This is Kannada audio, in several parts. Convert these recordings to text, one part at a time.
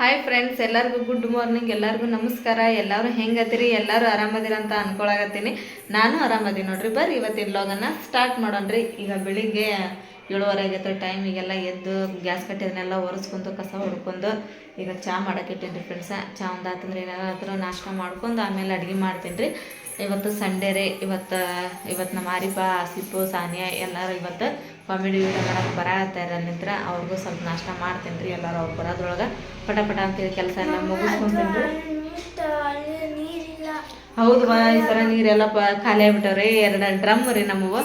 ಹಾಯ್ ಫ್ರೆಂಡ್ಸ್ ಎಲ್ಲರಿಗೂ ಗುಡ್ ಮಾರ್ನಿಂಗ್ ಎಲ್ಲರಿಗೂ ನಮಸ್ಕಾರ. ಎಲ್ಲರೂ ಹೆಂಗದಿರಿ? ಎಲ್ಲರೂ ಆರಾಮದಿರ ಅಂತ ಅನ್ಕೊಳಕತ್ತೀನಿ. ನಾನು ಆರಾಮದಿ ನೋಡ್ರಿ. ಬರ್ರಿ, ಇವತ್ತಿನ ಲಾಗನ್ನ ಸ್ಟಾರ್ಟ್ ಮಾಡೋಣ್ರಿ ಈಗ ಬೆಳಿಗ್ಗೆ ಏಳುವರೆ ಆಗೈತೆ ಟೈಮಿಗೆಲ್ಲ ಎದ್ದು ಗ್ಯಾಸ್ ಕಟ್ಟಿದನ್ನೆಲ್ಲ ಒರೆಸ್ಕೊಂಡು ಕಸ ಹೊಡ್ಕೊಂಡು ಈಗ ಚಾ ರೀ ಫ್ರೆಂಡ್ಸ ಚಾ ಒಂದು ಆತಂದ್ರೆ ಏನಾದ್ರು ನಾಷ್ಟ ಮಾಡ್ಕೊಂಡು ಆಮೇಲೆ ಅಡುಗೆ ಮಾಡ್ತೀನಿ ರೀ. ಇವತ್ತು ಸಂಡೇ ರೀ. ಇವತ್ತು ಇವತ್ತು ನಮ್ಮ ಆರಿಪ ಆಸಿಫು ಸಾನಿಯಾ ಎಲ್ಲರೂ ಇವತ್ತು ಕಾಮಿಡಿ ವೀಡಿಯೋ ಮಾಡಕ್ಕೆ ಬರತ್ತಾರ ನಿಂತ್ರ ಅವ್ರಿಗೂ ಸ್ವಲ್ಪ ನಾಷ್ಟ ಮಾಡ್ತೀನಿ ರೀ ಎಲ್ಲರೂ ಅವ್ರು ಬರೋದ್ರೊಳಗೆ. ಪಟ ಪಟ ಅಂತೇಳಿ ಕೆಲಸ ಎಲ್ಲ ಮುಗಿಸ್ಕೊಂತೀನಿ ಹೌದು ಬಾ ಈ ಥರ ನೀರೆಲ್ಲ ಪ ಖಾಲಿ ಆಗ್ಬಿಟ್ಟವ್ರಿ. ಎರಡು ಡ್ರಮ್ ರೀ ನಮ್ಮವು.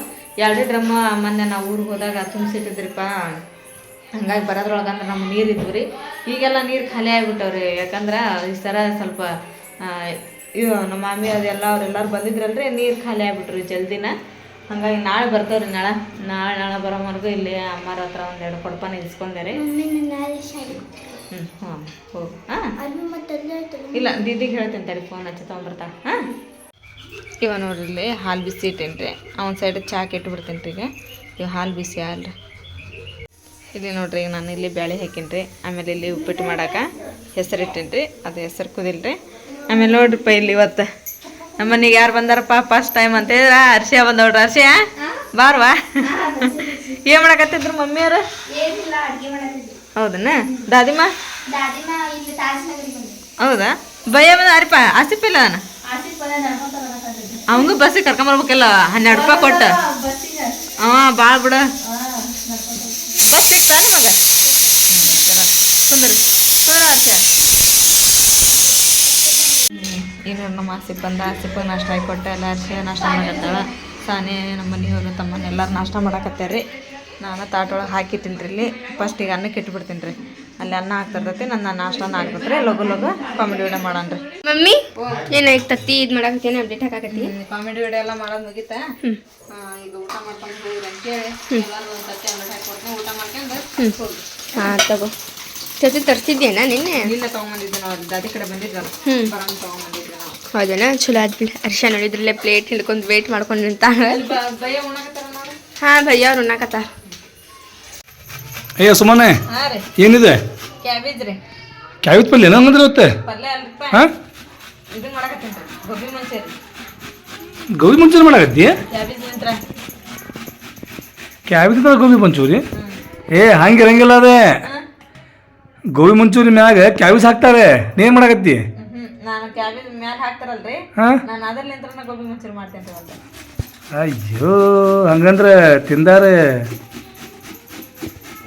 ಎರಡು ಡ್ರಮ್ ಮೊನ್ನೆ ನಾವು ಊರಿಗೆ ಹೋದಾಗ ತುಂಬಿಸಿಟ್ಟಿದ್ರಿಪ್ಪ. ಹಂಗಾಗಿ ಬರೋದ್ರೊಳಗೆ ಅಂದ್ರೆ ನಮ್ಮ ನೀರು ಇದ್ವು ರೀ. ಈಗೆಲ್ಲ ನೀರು ಖಾಲಿ ಆಗ್ಬಿಟ್ಟವ್ರಿ. ಯಾಕಂದ್ರೆ ಈ ಸರ ಸ್ವಲ್ಪ ಇವು ನಮ್ಮ ಮಾಮಿ ಅದೆಲ್ಲ ಅವರೆಲ್ಲರೂ ಬಂದಿದ್ರಲ್ರಿ ನೀರು ಖಾಲಿ ಆಗ್ಬಿಟ್ರಿ ಜಲ್ದಿನ. ಹಂಗಾಗಿ ನಾಳೆ ಬರ್ತಾವ್ರಿ ನಾಳೆ. ನಾಳೆ ನಾಳೆ ಬರೋವರೆಗೂ ಇಲ್ಲಿ ಅಮ್ಮರ ಹತ್ರ ಒಂದೆರಡು ಕೊಡಪಾನ ರೀ ಹ್ಞೂ ಹ್ಞೂ ಹೋಗಿ. ಹಾಂ? ಇಲ್ಲ ದೀದಿಗೆ ಹೇಳ್ತೀನಿ ತಡಿ ಫೋನ್ ಹಚ್ಚಿ ತೊಗೊಂಬರ್ತಾ ಹಾಂ? ಇವ ನೋಡ್ರಿ ಇಲ್ಲಿ ಹಾಲು ಬಿಸಿ ಇಟ್ಟೇನಿ ರೀ ಅವನ ಸೈಡ್ ಚಾಕ್ ಇಟ್ಬಿಡ್ತೀನಿ ರೀ ಈಗ. ಇವು ಹಾಲು ಬಿಸಿ ಹಾಲು ಇಲ್ಲಿ ನೋಡ್ರಿ ಈಗ ನಾನು ಇಲ್ಲಿ ಬ್ಯಾಳೆ ಹಾಕೀನಿ ರೀ ಆಮೇಲೆ ಇಲ್ಲಿ ಉಪ್ಪಿಟ್ಟು ಮಾಡಾಕ ಹೆಸರು ಇಟ್ಟೇನಿ ರೀ ಅದು ಹೆಸರು ಕುದಿಲ್ರಿ. ರೀ ಆಮೇಲೆ ನೋಡ್ರಿಪ್ಪ ಇಲ್ಲಿ ಇವತ್ತು. ನಮ್ಮ ಮನೆಗೆ ಯಾರು ಬಂದಾರಪ್ಪ? ಫಸ್ಟ್ ಟೈಮ್ ಅಂತ ಹೇಳಿದ್ರ ಅರ್ಶಿಯ ಬಂದವ್ರ ಅರ್ಶಿಯ ಬಾರ್ವಾ? ಏನು ಮಾಡಕತ್ತಿದ್ರು ಮಮ್ಮಿಯವರು ಹೌದನ? ದಾದಿಮ್ಮ? ಹೌದಾ? ಭಯ ಬಂದ ಅರಿಪ ಆಸಿಫ್ ಇಲ್ಲ ನಾನು ಅವಂಗೂ ಬಸ್ಸಿಗೆ ಕರ್ಕೊಂಬರ್ಬೇಕಲ್ಲ ಹನ್ನೆರಡು ರೂಪಾಯಿ ಕೊಟ್ಟು. ಅವ ಭಾಳ ಬಿಡ. ಬಸ್ ಸಿಗ್ತಾನ ಮಗ. ಕುಂದ್ರಿ ಕುಂದ್ರ ಆಚೆ ಈಗ ನಮ್ಮ ಆಸಿಫ್ ಬಂದ ಆಸಿಫ್ ನಾಷ್ಟ ಆಗಿ ಕೊಟ್ಟೆ ಎಲ್ಲ ಅರ್ಶಿ ನಾಷ್ಟ ಮಾಡತ್ತಾಳೆ. ಸಾನೆ ನಮ್ಮ ಮನೆಯವರು ಎಲ್ಲರೂ ನಾಷ್ಟ ಮಾಡಕತ್ತಾರ ರೀ ನಾನು ತಾಟೊಳಗೆ ಹಾಕಿಟ್ಟಿನಿ ರೀ ಇಲ್ಲಿ. ಫಸ್ಟ್ ಈಗ ಅನ್ನಕ್ಕೆ ಇಟ್ಬಿಡ್ತೀನಿ ರೀ ಅಲ್ಲಿ ಅನ್ನ ಹಾಕ್ತಿರ್ತೈತಿ ನನ್ನ ನಾಷ್ಟನ ಹಾಕ್ಬಿಟ್ರೆ ಲಗು ಲಗು ಕಾಮಿಡಿ ವಿಡಿಯೋ ಮಾಡೋಣ ರೀ ಮಮ್ಮಿ ಏನಾಯ್ತು ತತ್ತಿ ಇದು ಮಾಡಕತ್ತೇನೆ ಅಪ್ಡೇಟ್ ಹಾಕಾಕತ್ತಿ. ಕಾಮಿಡಿ ವಿಡಿಯೋ ಎಲ್ಲ ಮಾಡೋದು ಮುಗಿತಾ. ಈಗ ಊಟ ಮಾಡ್ಕೊಂಡು ಹೋಗ್ರಿ ಅಂತೇಳಿ ಎಲ್ಲರೂ ಒಂದು ತಟ್ಟೆ ಅಂಗಡಿ ಹಾಕೊಡ್ತೀನಿ ಊಟ ಮಾಡ್ಕೊಂಡು ಹೋಗ್ರಿ. ಹಾಂ ತಗೋ. ತತ್ತಿ ನಿನ್ನೆ? ಇಲ್ಲ ತೊಗೊಂಬಂದಿದ್ದೆ ನಾವು ದಾದಿ ಕಡೆ ಬಂದಿದ್ದಲ್ಲ. ಬರೋಣ ತೊಗೊಂಬಂದಿದ್ವಿ ನಾವು ಹೌದನಾ ಚಲೋ ಆದ್ಬಿಡ ಹರ್ಷ ನೋಡಿದ್ರಲ್ಲೇ ಪ್ಲೇಟ್ ಹಿಡ್ಕೊಂಡು ವೇಟ್ ಮಾಡ್ಕೊಂಡು ನಿಂತಾಳ ಹಾ ಭಯ್ಯ ಅವ್ರು ಉಣ್ಣಾಕತ್ತಾರ. ಅಯ್ಯ ಸುಮ್ಮನೆ ಏನಿದೆ? ಕ್ಯಾಬೇಜ್ ಪಲ್ಯ ಅಲ್ರಿಪ್ಪ ಹಾಂ? ಗೋಬಿ ಮಂಚೂರಿ. ಮಾಡಾಕತ್ತಿ? ಕ್ಯಾಬೇಜ್ ಗೋಬಿ ಮಂಚೂರಿ? ಏ ಹಂಗಿರಂಗಿಲ್ಲ ಅದೇ. ಗೋಬಿ ಮಂಚೂರಿ ಮ್ಯಾಗ ಕ್ಯಾಬೇಜ್ ಹಾಕ್ತಾರೆ. ನೀನ್ ಮಾಡಾಕತ್ತಿ? ನಾನು ಕ್ಯಾಬೇಜ್ ಮ್ಯಾಲೆ ಹಾಕ್ತಾರಲ್ರಿ? ನಾನು ಅದ್ರಲ್ಲಿಂತ್ರ ಗೋಬಿ ಮಂಚೂರಿ ಮಾಡ್ತೇನೆ ಅಯ್ಯೋ ಹಂಗಂದ್ರೆ ತಿಂದಾರೆ.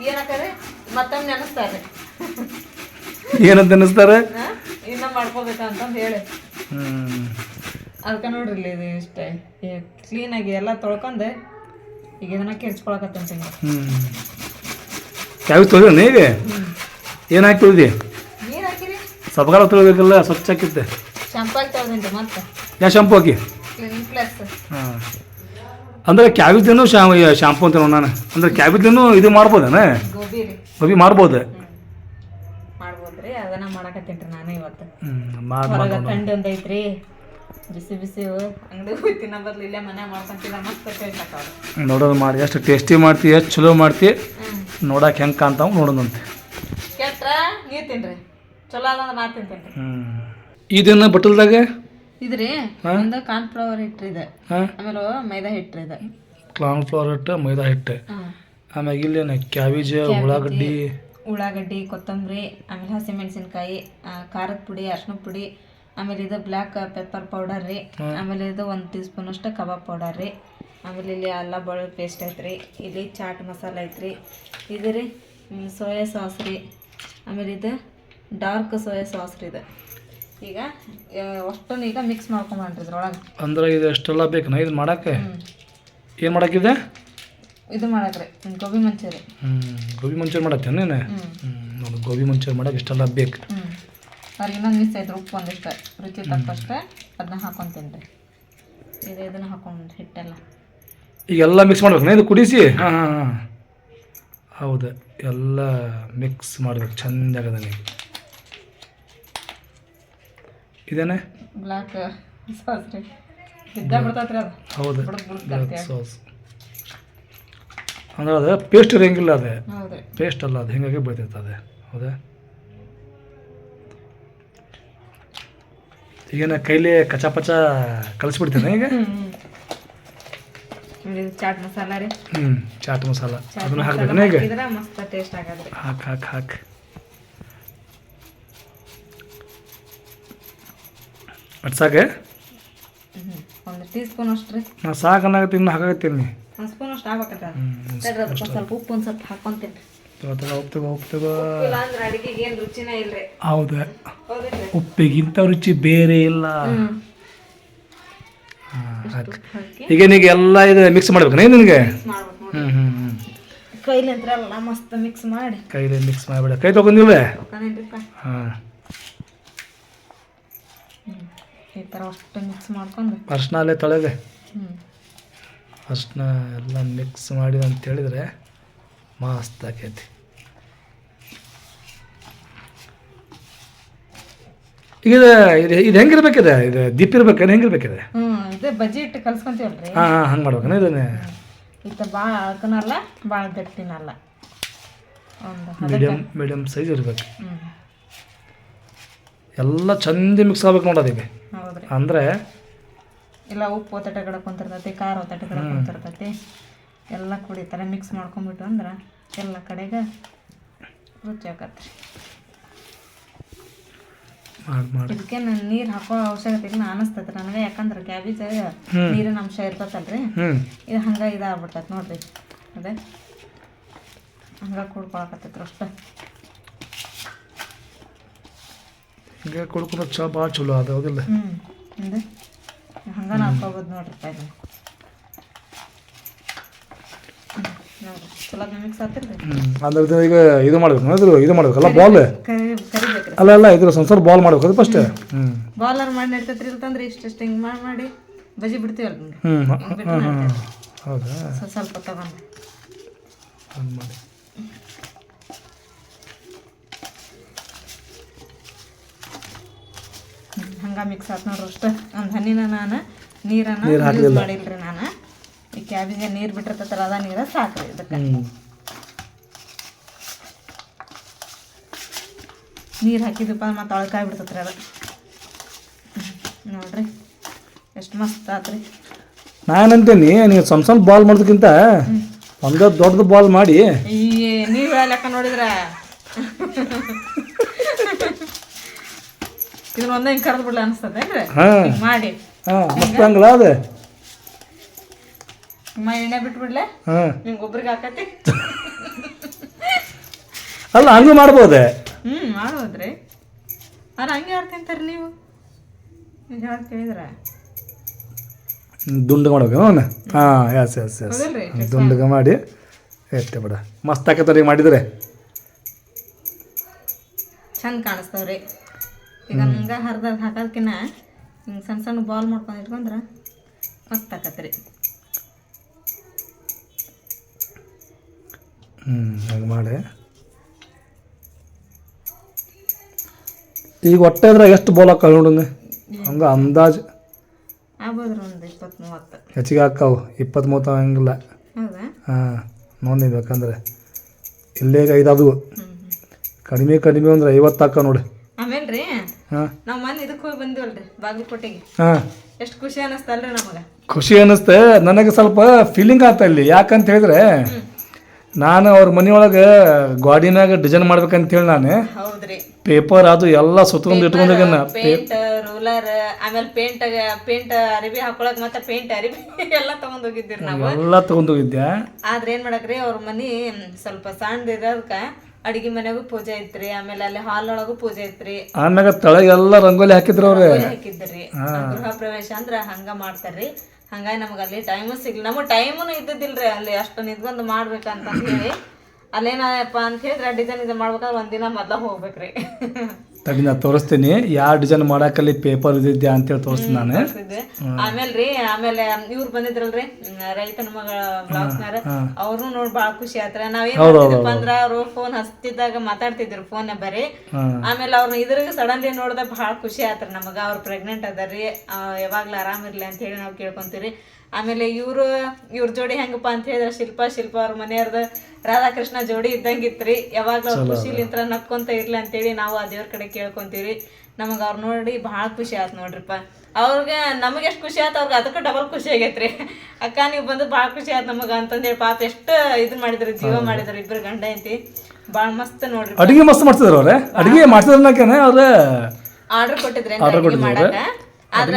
ಏನಕ್ಕಾರೆ? ಮತ್ತೊಮ್ಮೆ ನೆನೆಸ್ತಾರೆ ಏನಂತ ನೆನಸ್ತಾರೆ? ಇನ್ನ ಮಾಡ್ಕೋಬೇಕಂತಂದು ಹೇಳಿ. ಅದಕ್ಕೆ ನೋಡ್ರಿ ಇಲ್ಲಿ ಇದು ಆಗಿ ಕ್ಲೀನಾಗಿ ಎಲ್ಲ ತೊಳ್ಕೊಂಡು ಈಗ ಇದನ್ನ ಕೆಡ್ಸ್ಕೊಳಕತ್ತಂತ ಹ್ಞೂ ಕ್ಯಾವಿಸ್ ತೊಳೆದ ಈಗ? ಏನು ಹಾಕಿ ತೊಳ್ದಿ? ಸಬಗಾರ ತೊಳಿಬೇಕಲ್ಲ ಸ್ವಚ್ಛ ಹಾಕಿದ್ದೆ. ಯಾವ ತೊಳ್ದೇನ್ರಿ ಮತ್ತೆ. ಯಾ ಶಾಂಪು ಹಾಕಿ? ಕ್ಲೀನ್ ಪ್ಲಸ್ ಹಾಂ. ಅಂದ್ರೆ ಕ್ಯಾಬಿದ್ದೇನು ಶಾ ಶಾಂಪು ಅಂತ ನಾನು. ಅಂದ್ರೆ ಕ್ಯಾಬಿದ್ದೇನು ಇದು ಮಾಡ್ಬೋದೇನ? ಗೋಬಿ ರೀ. ಗೋಬಿ ಮಾಡ್ಬೋದು? ಮಾಡ್ಬೋದ್ರಿ ಅದನ್ನ ಮಾಡಕತ್ತೀನಿ ರೀ ನಾನು ಇವತ್ತು. ಹ್ಞೂ ಮಾಡಿ ಹೊರಗೆ ಥಂಡಿ ಒಂದು ಐತ್ರಿ. ಬಿಸಿ ಬಿಸಿ ಅಂಗಡಿ ಹೋಗಿ ತಿನ್ನೋ ಬದ್ಲು ಮನೆ ಮಾಡ್ಕೊಂತಿಲ್ಲ ಮಸ್ತ್ ಟೇಸ್ಟ್ ಹಾಕವ್ರು ನೋಡೋದು ಮಾಡಿ. ಎಷ್ಟು ಟೇಸ್ಟಿ ಮಾಡ್ತಿ ಎಷ್ಟು ಚಲೋ ಮಾಡ್ತಿ. ನೋಡಕ್ ನೋಡಕ್ಕೆ ಹೆಂಗೆ ಕಾಣ್ತಾವ ನೋಡೋದಂತೆ ಕೆಟ್ರ ನೀರು ತಿನ್ರಿ. ಚಲೋ ಅದ ನಾ ಇದನ್ನ ಬಟಲ್ದಾಗ? ಇದ್ರಿ ಒಂದು ಕಾರ್ನ್ ಫ್ಲವರ್ ಹಿಟ್ಟು ಇದೆ. ಆಮೇಲೆ ಮೈದಾ ಹಿಟ್ಟು ಇದೆ. ಕಾರ್ನ್ ಫ್ಲವರ್ ಹಿಟ್ಟು ಮೈದಾ ಹಿಟ್ಟು. ಆಮೇಲೆ ಆಮ್ಯಾಗ ಇಲ್ಲೇನು ಕ್ಯಾಬೇಜ್ ಉಳ್ಳಾಗಡ್ಡಿ? ಉಳ್ಳಾಗಡ್ಡಿ ಕೊತ್ತಂಬರಿ ಆಮೇಲೆ ಹಸಿಮೆಣಸಿನ್ಕಾಯಿ ಖಾರದ ಪುಡಿ ಅರ್ಶಿನ ಪುಡಿ ಆಮೇಲೆ ಇದು ಬ್ಲ್ಯಾಕ್ ಪೆಪ್ಪರ್ ಪೌಡರ್ ರೀ. ಆಮೇಲೆ ಇದು ಒಂದು ಟೀ ಸ್ಪೂನ್ ಅಷ್ಟು ಕಬಾಬ್ ಪೌಡರ್ ರೀ. ಆಮೇಲೆ ಇಲ್ಲಿ ಅಲ್ಲ ಬೆಳ್ಳುಳ್ಳಿ ಪೇಸ್ಟ್ ಐತ್ರಿ ಇಲ್ಲಿ ಚಾಟ್ ಮಸಾಲ ಐತ್ರಿ ಇದು ರೀ ಸೋಯಾ ಸಾಸ್ ರೀ. ಆಮೇಲೆ ಇದು ಡಾರ್ಕ್ ಸೋಯಾ ಸಾಸ್ ಇದೆ ಇದು. ಈಗ ಅಷ್ಟನ್ನು ಈಗ ಮಿಕ್ಸ್ ಮಾಡ್ಕೊಂಬಂದ್ರಿ ಇದ್ರೊಳಗೆ. ಅಂದ್ರೆ ಇದು ಅಷ್ಟೆಲ್ಲ ಬೇಕು ಇದು ಮಾಡಕ್ಕೆ? ಏನು ಮಾಡಕ್ಕಿದೆ? ಇದು ಮಾಡಕ್ರಿ ಗೋಬಿ ಮಂಚೂರಿ. ಹ್ಞೂ ಗೋಬಿ ಮಂಚೂರಿ ಮಾಡತ್ತೆ ನೀನು? ನೋಡು ಗೋಬಿ ಮಂಚೂರಿ ಮಾಡಕ್ಕೆ ಇಷ್ಟೆಲ್ಲ ಬೇಕು? ಅವ್ರಿಗೆ ಇನ್ನೊಂದು ಮಿಸ್ ಆಯ್ತು ಉಪ್ಪು ಒಂದಿಷ್ಟು ರುಚಿ ತಕ್ಕಷ್ಟೇ ಅದನ್ನ ಹಾಕೊಂತೀನಿ ರೀ. ಇದು ಇದನ್ನ ಹಾಕೊಂಡು ಹಿಟ್ಟೆಲ್ಲ. ಈಗೆಲ್ಲ ಮಿಕ್ಸ್ ಮಾಡ್ಬೇಕು ಇದು ಕುಡಿಸಿ? ಹಾಂ ಹಾಂ ಹಾಂ. ಹೌದು ಎಲ್ಲ ಮಿಕ್ಸ್ ಮಾಡ್ಬೇಕು ಚೆಂದಾಗದ ನೀವು ಇದೇನೆ? ಬ್ಲಾಕ್ ಸಾಸ್ ರೀ. ಇದ್ದ ಬರ್ತೈತ್ರಿ ಅದು. ಹೌದು ಸಾಸ್ ಅಂದ್ರೆ ಅದು ಪೇಸ್ಟ್ ಇರೋಂಗಿಲ್ಲ ಅದೇ. ಪೇಸ್ಟ್ ಅಲ್ಲ ಅದು ಹಿಂಗಾಗಿ ಬರ್ತೈತೆ ಹೌದಾ? ಈಗ ನಾ ಕೈಲಿ ಕಚಾಪಚ ಕಲಿಸ್ಬಿಡ್ತೇನೆ ಈಗ? ಚಾಟ್ ಮಸಾಲ ರೀ. ಹ್ಞೂ ಚಾಟ್ ಮಸಾಲ. ಅದನ್ನ ಹಾಕ್ಬೇಕು ಈಗ? ಹಾಕ್ ಹಾಕ್ ಹಾಕ್. ಅಟ್ ಸಾಕೆ? ಒಂದು ಟೀ ಸ್ಪೂನ್ ಅಷ್ಟು ರೀ. ನಾ ಸಾಕು ಅನ್ನಾಗತ್ತೆ ಇನ್ನು ಹಾಕಾಗತ್ತೀನಿ ಒಂದು ಸ್ಪೂನ್ ಅಷ್ಟು ಆಗ್ಬೇಕತ್ತ ಅದಕ್ಕೆ ಸ್ವಲ್ಪ ಉಪ್ಪು ಒಂದು ಸ್ವಲ್ಪ ಹಾಕೊಂತೀನಿ. ತಗೋ ಉಪ್ತಗೋ ಉಪ್ತಗೋ ಅಂದ್ರೆ ಅಡಿಗೆಗೆ ಏನು ರುಚಿನೇ ಇಲ್ರಿ. ಹೌದು. ಉಪ್ಪಿಗಿಂತ ರುಚಿ ಬೇರೆ ಇಲ್ಲ. ಈಗ ನೀಗ ಎಲ್ಲ ಇದು ಮಿಕ್ಸ್ ಮಾಡ್ಬೇಕು ನಿನಗೆ? ಹ್ಞೂ ಹ್ಞೂ ಹ್ಞೂ ಕೈಲಿ ಮಸ್ತ್ ಮಿಕ್ಸ್ ಮಾಡಿ. ಕೈಲಿ ಮಿಕ್ಸ್ ಮಾಡಿಬಿಡ. ಕೈ ತೊಗೊಂಡಿಲ್ಲ ಹಾ ಹಾಂ. ಈ ಥರ ಅಷ್ಟು ಮಿಕ್ಸ್ ಮಾಡ್ಕೊಂಡು. ಅರ್ಶಿನ ಅಲ್ಲೇ ತೊಳೆದೆ. ಹ್ಞೂ ಅರ್ಶಿನ ಎಲ್ಲ ಮಿಕ್ಸ್ ಮಾಡಿದ ಅಂತ ಹೇಳಿದ್ರೆ ಮಸ್ತ್ ಆಕೈತಿ. ಈಗ ಇದು ಇದು ಇದು ಹೆಂಗಿರ್ಬೇಕಿದೆ? ಇದು ದೀಪ ಇರ್ಬೇಕೇನು ಹೆಂಗಿರ್ಬೇಕಿದೆ? ಹ್ಞೂ ಬಜೆಟ್ ಬಜ್ಜಿ ಇಟ್ಟು ಕಲ್ಸ್ಕೊಂತೀವಲ್ರಿ ಹಾಂ ಹಾಂ ಹಂಗೆ ಮಾಡ್ಬೇಕನ? ಇದನ್ನೇ ಇತ್ತ ಭಾಳ ಅಳ್ಕನಲ್ಲ ಭಾಳ ಗಟ್ಟಿನಲ್ಲ. ಒಂದು ಮೀಡಿಯಮ್ ಮೀಡಿಯಮ್ ಸೈಜ್ ಇರ್ಬೇಕು. ಎಲ್ಲ ಚಂದ ಮಿಕ್ಸ್ ಆಗ್ಬೇಕು ನೋಡೋದಿಗೆ ಹೌದ್ರಿ. ಅಂದರೆ? ಇಲ್ಲ ಉಪ್ಪು ಒತ್ತಟೆ ಕಡೆ ಕುಂತಿರ್ತೈತಿ ಖಾರ ಒತ್ತಟೆ ಕಡೆ ಕುಂತಿರ್ತೈತಿ ಎಲ್ಲ ಕುಡಿತಾರೆ ಮಿಕ್ಸ್ ಮಾಡ್ಕೊಂಬಿಟ್ಟು ಅಂದ್ರೆ ಎಲ್ಲ ಕಡೆಗೆ ರುಚಿ ಆಕತ್ರಿ. ಮಾಡಿ ಇದಕ್ಕೆ ನಾನು ನೀರು ಹಾಕೋ ಅವಶ್ಯಕತೆ ಇಲ್ಲ ಅನಿಸ್ತೈತಿ ನನಗೆ ಯಾಕಂದ್ರೆ ಕ್ಯಾಬೇಜ್ ನೀರಿನ ಅಂಶ ಇರ್ತೈತಲ್ರಿ. ಇದು ಹಂಗೆ ಇದಾಗ್ಬಿಡ್ತೈತೆ ನೋಡ್ರಿ ಅದೇ. ಹಂಗೆ ಕುಡ್ಕೊಳಕತ್ತೈತ್ರಿ ಅಷ್ಟೇ. ಹಿಂಗೆ ಕುಡ್ಕೊಂಡು ಚಾ ಭಾಳ ಚಲೋ ಅದ ಹೌದಿಲ್ಲ? ಹ್ಞೂ ಹಂಗೆ ನಾದ್ಕೋಬೋದು ನೋಡ್ರಿಪ್ಪ ಇದನ್ನ ನೋಡ್ರಿ. ಚಲೋ ಮಿಕ್ಸ್ ಆಗ್ತಿರ್ರಿ ಅಂದ್ರೆ ಇದು ಈಗ ಇದು ಮಾಡ್ಬೇಕು ಇದ್ರ ಇದು ಮಾಡ್ಬೇಕಲ್ಲ ಬಾಲ್? ಅಲ್ಲ ಅಲ್ಲ ಇದ್ರ ಸ್ವಲ್ಪ ಬಾಲ್ ಮಾಡ್ಬೇಕು ಅದು ಫಸ್ಟ್ ಹ್ಞೂ ಬಾಲರ್ ಮಾಡಿ ನಡ್ತೈತ್ರಿ ಇಲ್ತಂದ್ರೆ ಇಷ್ಟು ಹಿಂಗೆ ಮಾಡಿ ಮಾಡಿ ಬಜಿ ಬಿಡ್ತೀವಲ್ಲ ಹ್ಞೂ. ಹೌದಾ? ಸ್ವಲ್ಪ ಸ್ವಲ್ಪ ತಗೊಂಡು ಹಂಗೆ ಮಾಡಿ. ಹಂಗೆ ಮಿಕ್ಸ್ ಆತ್ ನೋಡ್ರಿ ಅಷ್ಟೇ. ಒಂದು ಹಣ್ಣಿನ ನಾನು ನೀರನ್ನು ನೀರ್ ಯೂಸ್ ಮಾಡಿಲ್ರಿ ನಾನು. ಈ ಕ್ಯಾಬೇಜ್ ನೀರು ಬಿಟ್ಟಿರ್ತೈತಲ್ಲ ಅದ ನೀರು ಸಾಕ್ರಿ ಇದಕ್ಕೆ. ನೀರು ಹಾಕಿದಪ್ಪ ಮತ್ತು ಅಳ್ಕಾಯಿ ಬಿಡ್ತೈತ್ರಿ ಅದು. ನೋಡ್ರಿ ಎಷ್ಟು ಮಸ್ತ್ ಆತ್ರಿ. ನಾನಂತೇನಿ ನೀವು ಸಣ್ಣ ಸಣ್ಣ ಬಾಲ್ ಮಾಡೋದಕ್ಕಿಂತ ಒಂದ ದೊಡ್ಡದು ಬಾಲ್ ಮಾಡಿ. ಈ ನೀವು ಲೆಕ್ಕ ನೋಡಿದ್ರೆ. ಒಂದೇ ಹಿಂಗೆ ಕರೆದು ಬಿಡ್ಲ ಅನಿಸ್ತದೇನ್ರಿ ಹಾಂ. ಮಾಡಿ. ಹಾಂ ಮಸ್ತ್ ಹಂಗಲ್ಲ ಅದು? ಮೈ ಎಣ್ಣೆ ಬಿಟ್ಬಿಡ್ಲೆ? ಹಾಂ. ನಿಮ್ಗೆ ಒಬ್ರಿಗೆ ಹಾಕತಿ ಅಲ್ಲ ಹಂಗೂ ಮಾಡ್ಬೋದೆ? ಹ್ಞೂ ಮಾಡ್ಬೋದ್ರಿ. ಆದ್ರೆ ಹಂಗೆ ಯಾರು ತಿಂತಾರೆ ನೀವು? ನೀವು ಹೇಳೋದು ಕೇಳಿದ್ರೆ? ದುಂಡು ಮಾಡ್ಬೇಕು ಅವನು? ಹಾಂ ಎಸ್ ಎಸ್ ಎಸ್ ಹೌದಲ್ರಿ ದುಂಡುಗ ಮಾಡಿ. ಎಷ್ಟೇ ಬಿಡ. ಮಸ್ತ್ ಆಕತ್ತರಿ ಮಾಡಿದರೆ. ಚಂದ ಕಾಣಿಸ್ತಾವ್ರಿ. ಈಗ ಹಂಗೆ ಹರಿದಾಗ ಹಾಕೋದಕ್ಕಿನ್ನ ಹಿಂಗೆ ಸಣ್ಣ ಸಣ್ಣ ಬಾಲ್ ಮಾಡ್ಕೊಂಡು ಇಟ್ಕೊಂಡ್ರೆ ಮಸ್ತ್ ಆಕತ್ರಿ ಹ್ಞೂ ಹಂಗೆ ಮಾಡಿ. ಈಗ ಹೊಟ್ಟೆ ಅಂದ್ರೆ ಎಷ್ಟು ಬಾಲ್ ಹಾಕಿ ನೋಡಂಗೆ ಹಂಗೆ ಅಂದಾಜು. ಆಗ್ಬೋದ್ರಿ ಒಂದು ಇಪ್ಪತ್ತು ಮೂವತ್ತು ಹೆಚ್ಚಿಗೆ ಹಾಕಾವು ಇಪ್ಪತ್ತು ಮೂವತ್ತು ಹಂಗಿಲ್ಲ. ಹೌದಾ? ಹಾಂ ನೋಡಿಬೇಕಂದ್ರೆ ಇಲ್ಲೇಗ ಐದು ಹ್ಞೂ ಕಡಿಮೆ ಕಡಿಮೆ ಅಂದ್ರೆ ಐವತ್ತು ಹಾಕ ನೋಡಿ. ನಾವು ಮೊನ್ನೆ ಇದಕ್ಕೆ ಹೋಗಿ ಬಂದಿವಲ್ರಿ ಬಾಗಲಕೋಟೆಗೆ. ಹಾಂ. ಎಷ್ಟು ಖುಷಿ ಅನ್ನಿಸ್ತಲ್ರಿ ನಮಗೆ. ಖುಷಿ ಅನ್ನಿಸ್ತೆ ನನಗೆ ಸ್ವಲ್ಪ ಫೀಲಿಂಗ್ ಆತ ಇಲ್ಲಿ ಯಾಕಂತ ಹೇಳಿದ್ರೆ ನಾನು ಅವ್ರ ಮನೆಯೊಳಗೆ ಗಾಡಿನಾಗ ಡಿಸೈನ್ ಮಾಡ್ಬೇಕಂತೇಳಿ ನಾನು. ಹೌದ್ರಿ. ಪೇಪರ್ ಅದು ಎಲ್ಲ ಸುತ್ತಕೊಂಡು ಇಟ್ಕೊಂಡಾಗ ಪೇಂಟ್ ರೂಲರ್ ಆಮೇಲೆ ಪೇಂಟ್ ಪೇಂಟ್ ಅರಿವಿ ಹಾಕೊಳಕ್ ಮತ್ತೆ ಪೇಂಟ್ ಅರಿವಿ ಎಲ್ಲ ತಗೊಂಡ್ ಹೋಗಿದ್ದೀರಿ ನಾವು. ಎಲ್ಲ ತಗೊಂಡೋಗಿದ್ದೆ ಆದ್ರೆ ಏನ್ ಮಾಡಕ್ರಿ ಅವ್ರ ಮನಿ ಸ್ವಲ್ಪ ಸಣ್ಣದಿರೋದಕ್ಕ ಅಡಿಗೆ ಮನೆಗೂ ಪೂಜೆ ಐತ್ರಿ ಆಮೇಲೆ ಅಲ್ಲಿ ಹಾಲ್ ಒಳಗೂ ಪೂಜೆ ಐತ್ರಿ ಆಮ್ಯಾಗ ತಳಗೆಲ್ಲ ರಂಗೋಲಿ ಹಾಕಿದ್ರು ಅವ್ರೆ. ಹಾಕಿದ್ರಿ. ಗೃಹ ಪ್ರವೇಶ ಅಂದ್ರ ಹಂಗ ಮಾಡ್ತಾರ್ರಿ. ಹಂಗಾಗಿ ನಮ್ಗೆ ಅಲ್ಲಿ ಟೈಮು ಸಿಗ್ಲಿ. ನಮಗೆ ಟೈಮುನು ಇದ್ದಿದ್ದಿಲ್ರಿ. ಅಲ್ಲಿ ಅಷ್ಟು ನಿಂತ್ಕೊಂಡು ಮಾಡ್ಬೇಕಂತ ಹೇಳಿ. ಅಲ್ಲೇನಪ್ಪ ಅಂತ ಹೇಳಿದ್ರೆ ಡಿಸೈನ್ ಇದು ಮಾಡ್ಬೇಕಾದ್ರೆ ಒಂದಿನ ಮೊದ್ಲ ಹೋಗ್ಬೇಕ್ರಿ. ತಡಿ ನಾ ತೋರಿಸ್ತೀನಿ. ಯಾವ ಡಿಸೈನ್ ಮಾಡಾಕಲ್ಲಿ ಪೇಪರ್ ಇದ್ದಿದ್ದೆ ಅಂತೇಳಿ ತೋರಿಸ್ತೀನಿ ನಾನು. ಆಮೇಲೆ ಆಮೇಲ್ ರೀ ಆಮೇಲೆ ಇವ್ರು ಬಂದಿದ್ರಲ್ರಿ ರೈತನ ಮಗಳ ಬ್ಲಾಗ್ಸ್ನಾರ ಅವ್ರು ನೋಡ್ ಬಾಳ ಖುಷಿ ಆತ್ರ. ನಾವೇನ್ ಅಂದ್ರ ಅವ್ರು ಫೋನ್ ಹಚ್ತಿದ್ದಾಗ ಮಾತಾಡ್ತಿದ್ರು ಫೋನ್ ಬರೀ. ಆಮೇಲೆ ಅವ್ರನ್ನ ಇದ್ರಿಗೆ ಸಡನ್ಲಿ ನೋಡ್ದ ಬಹಳ ಖುಷಿ ಆತ್ರ ನಮಗ. ಅವ್ರು ಪ್ರೆಗ್ನೆಂಟ್ ಅದಾರಿ ಆ, ಯಾವಾಗ್ಲೂ ಆರಾಮಿರ್ಲಿ ಅಂತ ಹೇಳಿ ನಾವು ಕೇಳ್ಕೊಂತೀರಿ ಆಮೇಲೆ ಇವರು ಇವ್ರ ಜೋಡಿ ಹೆಂಗಪ್ಪ ಅಂತ ಹೇಳಿದ್ರೆ ಶಿಲ್ಪ ಶಿಲ್ಪಾ ಅವ್ರ ಮನೆಯವ್ರದ ರಾಧಾಕೃಷ್ಣ ಜೋಡಿ ಇದ್ದಂಗಿತ್ರಿ. ಯಾವಾಗ್ಲೂ ಅವ್ರ ಖುಷಿಲಿಂತ್ರ ನಕ್ಕೊಂತ ಇರ್ಲಿ ಅಂತೇಳಿ ನಾವು ಆ ದೇವ್ರ ಕಡೆ ಕೇಳ್ಕೊಂತೀವಿ ನಮಗೆ ಅವ್ರು ನೋಡಿ ಭಾಳ ಖುಷಿ ಆಯ್ತು ನೋಡ್ರಿಪ್ಪ. ಅವ್ರಿಗೆ ನಮಗೆ ಎಷ್ಟು ಖುಷಿ ಆಯ್ತು ಅವ್ರಿಗೆ ಅದಕ್ಕೆ ಡಬಲ್ ಖುಷಿ ಆಗೈತ್ರಿ. ಅಕ್ಕ ನೀವು ಬಂದು ಭಾಳ ಖುಷಿ ಆಯ್ತು ನಮಗೆ ಅಂತಂದೇಳಿ ಪಾಪ ಎಷ್ಟು ಇದು ಮಾಡಿದ್ರು ಜೀವ ಮಾಡಿದ್ರು ಇಬ್ಬರು ಗಂಡ ಐತಿ ಭಾಳ ಮಸ್ತ್ ನೋಡ್ರಿ ಅಡುಗೆ ಮಸ್ತ್ ಮಾಡ್ತಿದ್ರು ಅವ್ರೆ? ಅಡಿಗೆ ಮಾಡ್ತಿದ್ರನಕೇನೆ ಅವ್ರ ಆರ್ಡರ್ ಕೊಟ್ಟಿದ್ರೆ ಅಡಿಗೆ ಮಾಡಾಕ ಆದ್ರ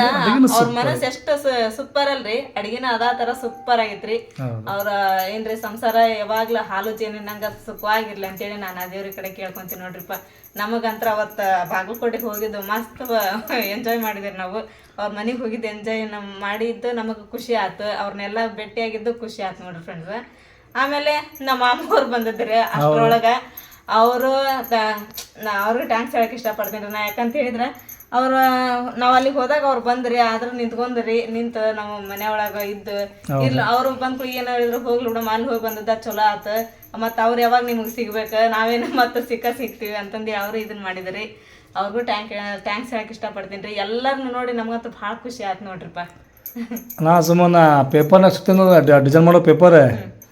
ಅವ್ರ ಮನಸ್ ಎಷ್ಟು ಸೂಪರ್ ಅಲ್ರಿ? ಅಡಿಗೆನ ಅದಾ ತರ ಸೂಪರ್ ಆಗೈತ್ರಿ. ಅವ್ರ ಏನ್ರಿ ಸಂಸಾರ ಯಾವಾಗ್ಲೂ ಹಾಲು ಜೇನಿನಂಗ ಸುಖವಾಗಿರ್ಲಿ ಅಂತೇಳಿ ನಾನು ದೇವ್ರ ಕಡೆ ಕೇಳ್ಕೊಂತೀನಿ ನೋಡ್ರಿಪ್ಪ. ನಮಗಂತ್ರ ಅವತ್ತ ಬಾಗಲಕೋಟೆಗೆ ಹೋಗಿದ್ದು ಮಸ್ತ್ ಎಂಜಾಯ್ ಮಾಡಿದ್ರಿ ನಾವು. ಅವ್ರ ಮನೆಗೆ ಹೋಗಿದ್ದು ಎಂಜಾಯ್ ನಮ್ ಮಾಡಿದ್ದು ನಮಗೆ ಖುಷಿ ಆತು. ಅವ್ರನ್ನೆಲ್ಲ ಭೇಟಿಯಾಗಿದ್ದು ಖುಷಿ ಆತು ನೋಡ್ರಿ ಫ್ರೆಂಡ್ಸ್ ಆಮೇಲೆ ನಮ್ಮ ಮಾಮವ್ರು ಬಂದಿದ್ರಿ ಅಷ್ಟರೊಳಗ. ಅವರು ಅವ್ರಿಗೆ ಟ್ಯಾಂಕ್ಸ್ ಹೇಳಕ್ ಇಷ್ಟಪಡ್ತೀನಿ ನಾ ಯಾಕಂತ ಹೇಳಿದ್ರೆ ಅವ್ರ ನಾವ್ ಅಲ್ಲಿಗೆ ಹೋದಾಗ ಅವ್ರು ಬಂದ್ರಿ ಆದ್ರ ನಿಂತ್ಕೊಂಡ್ರಿ ನಿಂತ ನಮ್ಮ ಮನೆ ಒಳಗ ಇದ್ದು. ಇಲ್ಲ ಅವ್ರು ಬಂದ್ಕು ಏನ್ ಹೇಳಿದ್ರು ಹೋಗ್ಲಿ ಬಿಡಮ್ಮ ಅಲ್ಲಿ ಹೋಗಿ ಬಂದದ ಚಲೋ ಆತ. ಮತ್ತ ಅವ್ರ ಯಾವಾಗ ನಿಮ್ಗೆ ಸಿಗ್ಬೇಕ ನಾವೇನು ಮತ್ತೆ ಸಿಕ್ಕ ಸಿಗ್ತೀವಿ ಅಂತಂದು ಅವ್ರು ಇದನ್ನ ಮಾಡಿದ್ರಿ. ಅವ್ರಿಗೂ ಟ್ಯಾಂಕ್ ಟ್ಯಾಂಕ್ಸ್ ಹೇಳಕ್ ಇಷ್ಟಪಡ್ತೀನಿ. ರೀ ಎಲ್ಲರನ್ನು ನೋಡಿ ನಮ್ಗಂತೂ ಭಾಳ ಖುಷಿ ಆಯ್ತು ನೋಡ್ರಿಪ್ಪ. ನಾ ಸುಮ್ಮನೆ ಪೇಪರ್ನಾಗ ಸುತ್ತಿನ ಡಿಸೈನ್ ಮಾಡೋ ಪೇಪರ್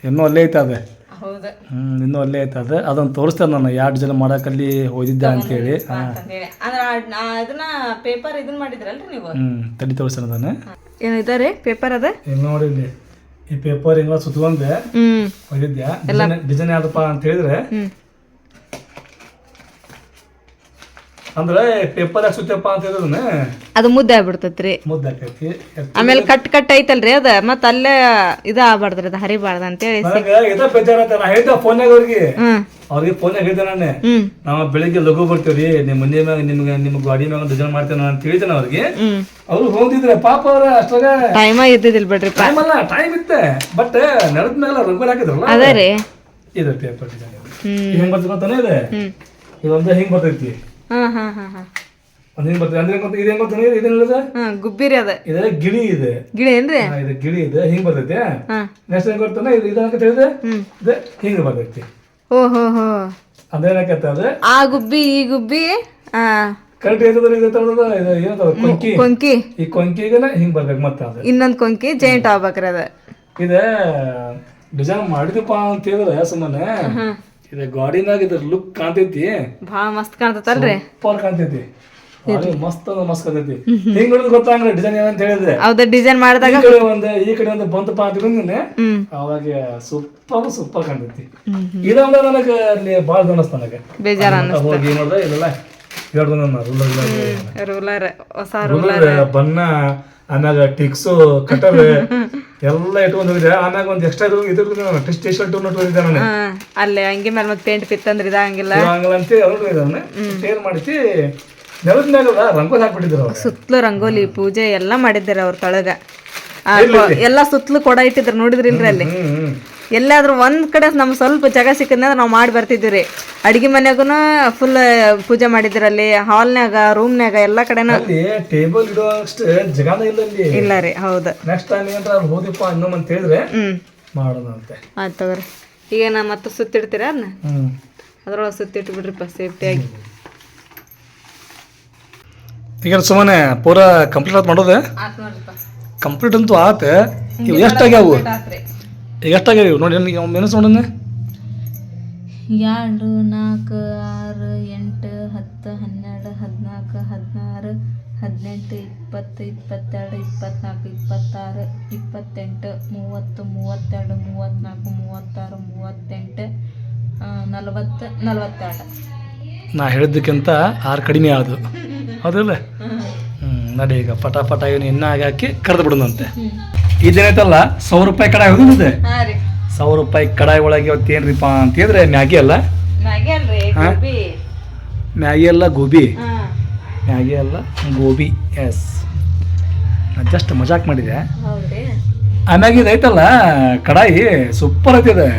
ಇನ್ನೂ ಅಲ್ಲೇ ಐತೆ ಅದು. ಹೌದು. ಇನ್ನೂ ಅಲ್ಲೇ ಐತೆ. ಅದು ಅದನ್ನು ತೋರಿಸ್ತೇನೆ ನಾನು. ಎರಡು ಜನ ಮಾಡಕ್ಕಲ್ಲಿ ಹೋಗಿದ್ದೆ ಅಂತೇಳಿ. ಹೇಳಿ ಅಂದ್ರೆ ಆ- ಆ ಇದನ್ನ ಪೇಪರ್ ಇದನ್ನ ಮಾಡಿದ್ರಲ್ರಿ ನೀವು? ಹ್ಞೂ ತಡಿ ತೋರಿಸ್ತೇನೆ ಅದನ್ನು. ಏನಿದ್ದಾರೆ ಪೇಪರ್ ಅದ? ಇಲ್ಲಿ ನೋಡಿ ಇಲ್ಲಿ. ಈ ಪೇಪರ್ ಹಿಂಗ ಸುತ್ಕೊಂಡೆ. ಹ್ಮ್. ಡಿಸೈನ್ ಡಿಸೈನ್ ಯಾವ್ದಪ್ಪ ಅಂತ ಹೇಳಿದ್ರೆ ಅಂದ್ರೆ ಪೇಪರ್ ಯಾಕೆ ಸುತ್ತಪ್ಪ ಅಂತ ಹೇಳಿದ್ರೆ ಅದು ಮುದ್ದೆ ಆಗ್ಬಿಡ್ತೈತ್ರಿ. ಮುದ್ದೆ ಹಾಕೈತಿ ಆಮೇಲೆ ಕಟ್ ಕಟ್ ಐತಲ್ರಿ ಅದ ಮತ್ತ ಅಲ್ಲೇ ಇದ ಆಗ್ಬಾರ್ದ್ರಿ ಅದ ಹರಿಬಾರ್ದ ಅಂತೇಳಿ ನನಗೆ ಇದ ಬೇಜಾರತ್ತ ನಾ ಹೇಳ್ದೆ ಫೋನ್ಯಾಗ ಅವ್ರಿಗೆ. ಹ್ಮ್. ಅವ್ರಿಗೆ ಫೋನ್ಯಾಗ ಹೇಳ್ದೆ ನಾನು. ಹ್ಮ್. ನಾವು ಬೆಳಿಗ್ಗೆ ಲಘು ಬರ್ತೀವ್ರಿ ನಿಮ್ಮ ಮನೆ ಮ್ಯಾಗ ನಿಮ್ಗೆ ನಿಮ್ಮ ಗಾಡಿ ಮ್ಯಾಗ ಡಿಸೈನ್ ಮಾಡ್ತೇನೆ ಅಂತ ಹೇಳಿದ್ದೇನೆ ಅವ್ರಿಗೆ. ಹ್ಮ್. ಅವ್ರು ಹೋಗಿದ್ರೆ ಪಾಪ ಅವ್ರ ಅಷ್ಟಾಗ ಟೈಮ ಇದ್ದಿದ್ದಿಲ್ ಬಿಡ್ರಿ ಟೈಮ್ ಅಲ್ಲ ಟೈಮ್ ಇತ್ತೆ. ಬಟ್ ನೆಲದ ಮೇಲೆ ರಂಗೋಲಿ ಹಾಕಿದ್ರಲ್ಲ? ಅದ ರೀ. ಇದು ಪೇಪರ್ ಡಿಸೈನ್ ಹೆಂಗ್ ಬರ್ತದೆ ಗೊತ್ತಾನೆ ಇದೆ? ಇದೊಂದು ಹೆಂಗ್ ಬರ್ತೈತಿ? ಹಾ ಹಾ ಹಾ ಹಾ ಒಂದ್ ಹಿಂಗ್ ಬರ್ತೈತಿ ಅಂದ್ರೆ ಗೊತ್ತ- ಇದು ಹೆಂಗ್ ಗೊತ್ತಾನೆ ಇದು ಏನಿಲ್ಲ ಹಾ ಗುಬ್ಬಿರಿ ಅದ. ಇದರ ಗಿಳಿ ಇದೆ. ಗಿಳಿ ಏನ್ರಿ? ಹಾ, ಇದು ಗಿಳಿ ಇದೆ. ಹಿಂಗ್ ಬರ್ತೈತಿ? ಹಾ. ನೆಕ್ಸ್ಟ್ ಹೆಂಗ್ ಬರ್ತಾನೆ ಇದು ಇದನ್ನ ತಿಳಿದೆ ಹ್ಮ್. ಇದು ಹಿಂಗ್ ಬರ್ತೈತಿ. ಓ ಹೋ. ಹೋ ಅದೇನಾಕತ್ತೆ ಅದು ಆ ಗುಬ್ಬಿ ಈ ಗುಬ್ಬಿ ಆ. ಕರೆಕ್ಟ್ ಏನದ ಇದು ತಗೊಳ್ಳೋದು ಇದು ಏನದ ಕೊಂಕಿ. ಕೊಂಕಿ. ಈ ಕೊಂಕಿಗೆನ ಹಿಂಗ್ ಬರ್ಬೇಕು ಮತ್ತೆ ಅದು. ಇನ್ನೊಂದ್ ಕೊಂಕಿ ಜೈಂಟ್ ಆಗ್ಬೇಕ್ರಿ ಅದ. ಇದ ಡಿಸೈನ್ ಮಾಡಿದಪ್ಪ ಅಂತ ಹೇಳಿದ್ರೆ ಸುಮ್ಮನೆ. ಇದು ಗಾಡಿನಾಗ ಇದ್ರ ಲುಕ್ ಕಾಣ್ತೈತಿ. ಭಾಳ ಮಸ್ತ್ ಕಾಣ್ತೈತಲ್ರಿ. ಸೂಪರ್ ಕಾಣ್ತೈತಿ. ಭಾರಿ ಮಸ್ತ್ ಅಂದ್ರೆ ಮಸ್ತ್ ಕಾಣ್ತೈತಿ. ಹಿಂಗ್ ನೋಡಿದ್ರೆ ಗೊತ್ತಾಗಲ್ಲ ಡಿಸೈನ್ ಅಂತ ಹೇಳಿದ್ರೆ? ಹೌದ ಡಿಸೈನ್ ಮಾಡಿದಾಗ ಈ ಕಡೆ ಒಂದ್ ಈ ಕಡೆ ಒಂದು ಬಂತಪ್ಪ ಅಂತ ಹೇಳಿದ್ರೆ ಅವಾಗ ಸೂಪರ್ ಸೂಪರ್ ಕಾಣ್ತೈತಿ. ಇದೊಂದ ನನಗೆ ಅಲ್ಲಿ ಭಾಳ ಅನಿಸ್ತ ನನಗೆ. ಬೇಜಾರ ಹೋಗಿ ನೋಡಿದ್ರೆ ಇದೆಲ್ಲ ನಾನು ರೂಲರ್ ರೂಲರ್ ಹೊಸ ರೂಲರ್ ಬಣ್ಣ ಆಮ್ಯಾಗ ಟಿಕ್ಸು ಕಟರ್ ಎಲ್ಲ ಇಟ್ಕೊಂಡು ಹೋಗಿದ್ದೆ ಆಮ್ಯಾಗ ಒಂದು extra room test T shirt ನೋಡ್ಕೊಂಡಿದ್ದೆ ನಾನು ಹಾ ಅಲ್ಲೇ ಹಂಗೆ ಮೇಲೆ ಮತ್ತೆ ಪೇಂಟ್ ಪಿತ್ತಂದ್ರ ಇದಾಗಿಲ್ಲ. ಹಂಗಲ್ಲ ಅಂತ ಅವ್ರು ಏನ್ ಮಾಡಿಸಿ ನೆಲದ ರಂಗೋಲಿ ಹಾಕ್ಬಿಟ್ಟಿದ್ರು ಸುತ್ತಲೂ ರಂಗೋಲಿ ಪೂಜೆ ಎಲ್ಲ ಮಾಡಿದ್ದಾರೆ ಅವ್ರ ತಳಗ. ಎಲ್ಲಾ ಸುತ್ತಲೂ ಕೊಡ ಇಟ್ಟಿದ್ರು ನೋಡಿದ್ರಿಲ್ರಿ ಅಲ್ಲಿ. ಎಲ್ಲಾದ್ರೂ ಒಂದು ಕಡೆ ನಮ್ಗೆ ಸ್ವಲ್ಪ ಜಾಗ ಸಿಕ್ಕಂದ್ರೆ ನಾವು ಮಾಡಿ ಬರ್ತಿದ್ವಿ ರೀ ಅಡಿಗೆ ಮನೆಗೂ ಫುಲ್ ಪೂಜೆ ಮಾಡಿದ್ರಲ್ಲಿ ಹಾಲ್ನಾಗ ರೂಮ್ನಾಗ ರೂಮ್ನ್ಯಾಗ ಎಲ್ಲ ಕಡೆನೂ ಟೇಬಲ್ ಇಡೋಷ್ಟು ಇಲ್ಲ ಅಲ್ಲಿ. ಇಲ್ಲ ರೀ ಹೌದು. ನೆಕ್ಸ್ಟ್ ಟೈಮ್ ಏನಾರ ಅಲ್ಲಿ ಹೋದಿಪ್ಪ ಅನ್ನೋ ಅಂತ ಹೇಳಿದ್ರೆ ಮಾಡೋಣ ಅಂತೆ ಆಯ್ತು ತಗೋರಿ. ಈಗ ನಾ ಮತ್ತೆ ಸುತ್ತಿಡ್ತೀರ ಅದನ್ನ ಅದ್ರೊಳಗೆ ಸುತ್ತಿಟ್ಟು ಬಿಡ್ರಿಪ್ಪ ಸೇಫ್ಟಿಯಾಗಿ ಈಗ ಸುಮ್ಮನೆ ಪೂರಾ ಕಂಪ್ಲೀಟ್ ಆತ್ ಮಾಡೋದು? ಕಂಪ್ಲೀಟ್ ಅಂತೂ ಆತ. ಇವು ಎಷ್ಟಾಗ್ಯಾವು ಎಷ್ಟಾಗ್ಯಾವ ಇವು? ನೋಡಿ ನನಗೆ ಮೆನಸ್ ನೋಡೋಣ. ಎರಡು ನಾಲ್ಕು ಆರು ಎಂಟು ಹತ್ತು ಹನ್ನೆರಡು ಹದಿನಾಲ್ಕು ಹದಿನಾರು ಹದಿನೆಂಟು ಇಪ್ಪತ್ತು ಇಪ್ಪತ್ತೆರಡು ಇಪ್ಪತ್ನಾಲ್ಕು ಇಪ್ಪತ್ತಾರು ಇಪ್ಪತ್ತೆಂಟು ಮೂವತ್ತು ಮೂವತ್ತೆರಡು ಮೂವತ್ತ್ನಾಲ್ಕು ಮೂವತ್ತಾರು ಮೂವತ್ತೆಂಟು ನಲವತ್ತು ನಲವತ್ತೆರಡು. ನಾ ಹೇಳಿದ್ದಕ್ಕಿಂತ ಆರು ಕಡಿಮೆ ಆದು ಹೌದಲ್ಲ ಹ್ಞೂ ನಡಿ ಈಗ ಪಟ ಪಟ ಏನು ಇನ್ನಾಗಿ ಹಾಕಿ ಕರೆದು ಬಿಡೋಣಂತೆ. ಇದೇನೈತಲ್ಲ? ಸಾವಿರ ರೂಪಾಯಿ ಕಡಾಯಿ ಹೋಗಿದೆ ಸಾವಿರ ರೂಪಾಯಿ ಕಡಾಯಿ ಒಳಗೆ ಇವತ್ತು ಏನ್ರಿಪ್ಪ ಅಂತ ಹೇಳಿದ್ರೆ ಮ್ಯಾಗಿ ಅಲ್ಲ? ಮ್ಯಾಗಿ ಅಲ್ಲ ಗೋಬಿ? ಮ್ಯಾಗಿ ಅಲ್ಲ ಗೋಬಿ ಎಸ್. ನಾನು ಜಸ್ಟ್ ಮಜಾಕ್ ಮಾಡಿದೆ. ಆ ಮ್ಯಾಗಿ ಐತಲ್ಲ ಕಡಾಯಿ ಸೂಪರ್ ಐತಿದೆ.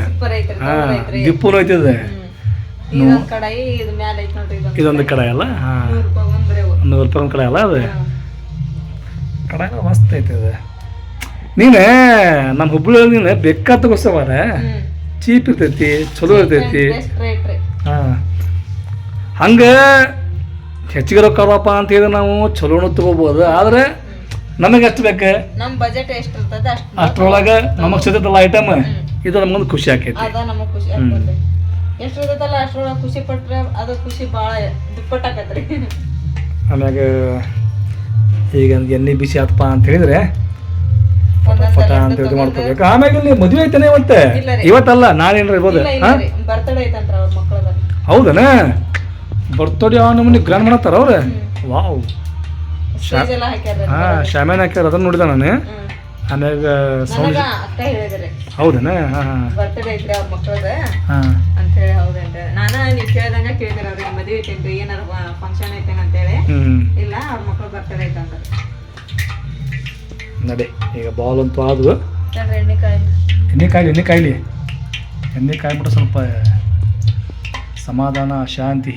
ಹಾಂ ದಿಪ್ಪೂರು ಐತಿದೆ ಇದೊಂದ್ ಕಡಾಯಿ ಅಲ್ಲ? ಹಾಂ. ನೂರು ರೂಪಾಯಿ ಒಂದು ಕಡಾಯಿ ಅಲ್ಲ ಅದು. ಕಡಾಯಿ ಮಸ್ತ್ ಐತೆ ಅದು ನೀನು ನಮ್ಮ ಹುಬ್ಬಳ್ಳಿ ನೀನು ಬೆಕ್ಕ ತಗೋಸವಾರ ಚೀಪ್ ಇರ್ತೈತಿ ಚಲೋ ಇರ್ತೈತಿ. ಹಾಂ. ಹಂಗೆ ಹೆಚ್ಚಿಗೆ ರೊಕ್ಕ ಅವಪ್ಪ ಅಂತ ಹೇಳಿದ್ರೆ ನಾವು ಚಲೋನು ತಗೋಬೋದು. ಆದರೆ ನಮಗೆ ಎಷ್ಟು ಬೇಕು? ನಮ್ಮ ಬಜೆಟ್ ಎಷ್ಟು ಇರ್ತದೆ ಅಷ್ಟು ಅಷ್ಟರೊಳಗೆ ನಮಗೆ ಸಿಗ್ತೈತಲ್ಲ ಐಟಮ್ ಇದು ನಮಗೊಂದು ಖುಷಿ ಆಕೈತಿ. ಅದ ನಮಗ್ ಖುಷಿ ಆಗ್ತದೆ ಎಷ್ಟ್ ಇರ್ತೈತಲ್ಲ ಅಷ್ಟ್ರೊಳಗ ಖುಷಿ ಪಟ್ರೆ ಅದು ಖುಷಿ ಬಾಳ ದುಪ್ಪಟ್ ಆಕತ್ರಿ. ಆಮ್ಯಾಗ ಈಗ ಎಣ್ಣೆ ಬಿಸಿ ಆತಪ್ಪ ಅಂತ ಹೇಳಿದ್ರೆ ಒಂದೊಂದ್ ಪಟ ಅಂತ ಇದು ಮಾಡ್ಕೋಬೇಕು. ಆಮೇಲೆ ಇಲ್ಲಿ ಮದುವೆ ಐತಾನೆ ಇವತ್ತೆ? ಇವತ್ತಲ್ಲ ನಾಳೆ ಏನ್ರ ಇರ್ಬೋದು? ಹೌದನ? ಬರ್ತಡೇ ಯಾವ ನಮ್ಮನೆ ಗ್ರ್ಯಾಂಡ್ ಮಾಡತ್ತಾರ ಅವ್ರೆ? ವಾವ್. ಹಾ ಶಾಮ್ಯಾನ್ ಹಾಕ್ಯಾರ ಅದನ್ನ ನೋಡಿದ ನಾನು. ಆಮ್ಯಾಗ ಸೌಂಡ್ ಹೌದನಾ? ಕೇಳಿದ್ರಿ ಅವ್ರಿಗೆ ಮದ್ವೆ ಐತೇನ್ರಿ ಏನಾರ ಫಂಕ್ಷನ್ ಐತೇನ ಅಂತೇಳಿ ಇಲ್ಲ ಅವ್ರ ಮಕ್ಳು ಬರ್ತಡೇ ಐತಂದ್ರ ನಡೆ. ಈಗ ಬಾಲ್ ಅಂತೂ ಆದವು. ಎಣ್ಣೆ ಕಾಯಿ ಎಣ್ಣೆ ಕಾಯಿಲಿ ಎಣ್ಣೆ ಕಾಯ್ಲಿ. ಎಣ್ಣೆ ಕಾಯ್ಬಿಟ್ಟು ಸ್ವಲ್ಪ ಸಮಾಧಾನ ಶಾಂತಿ.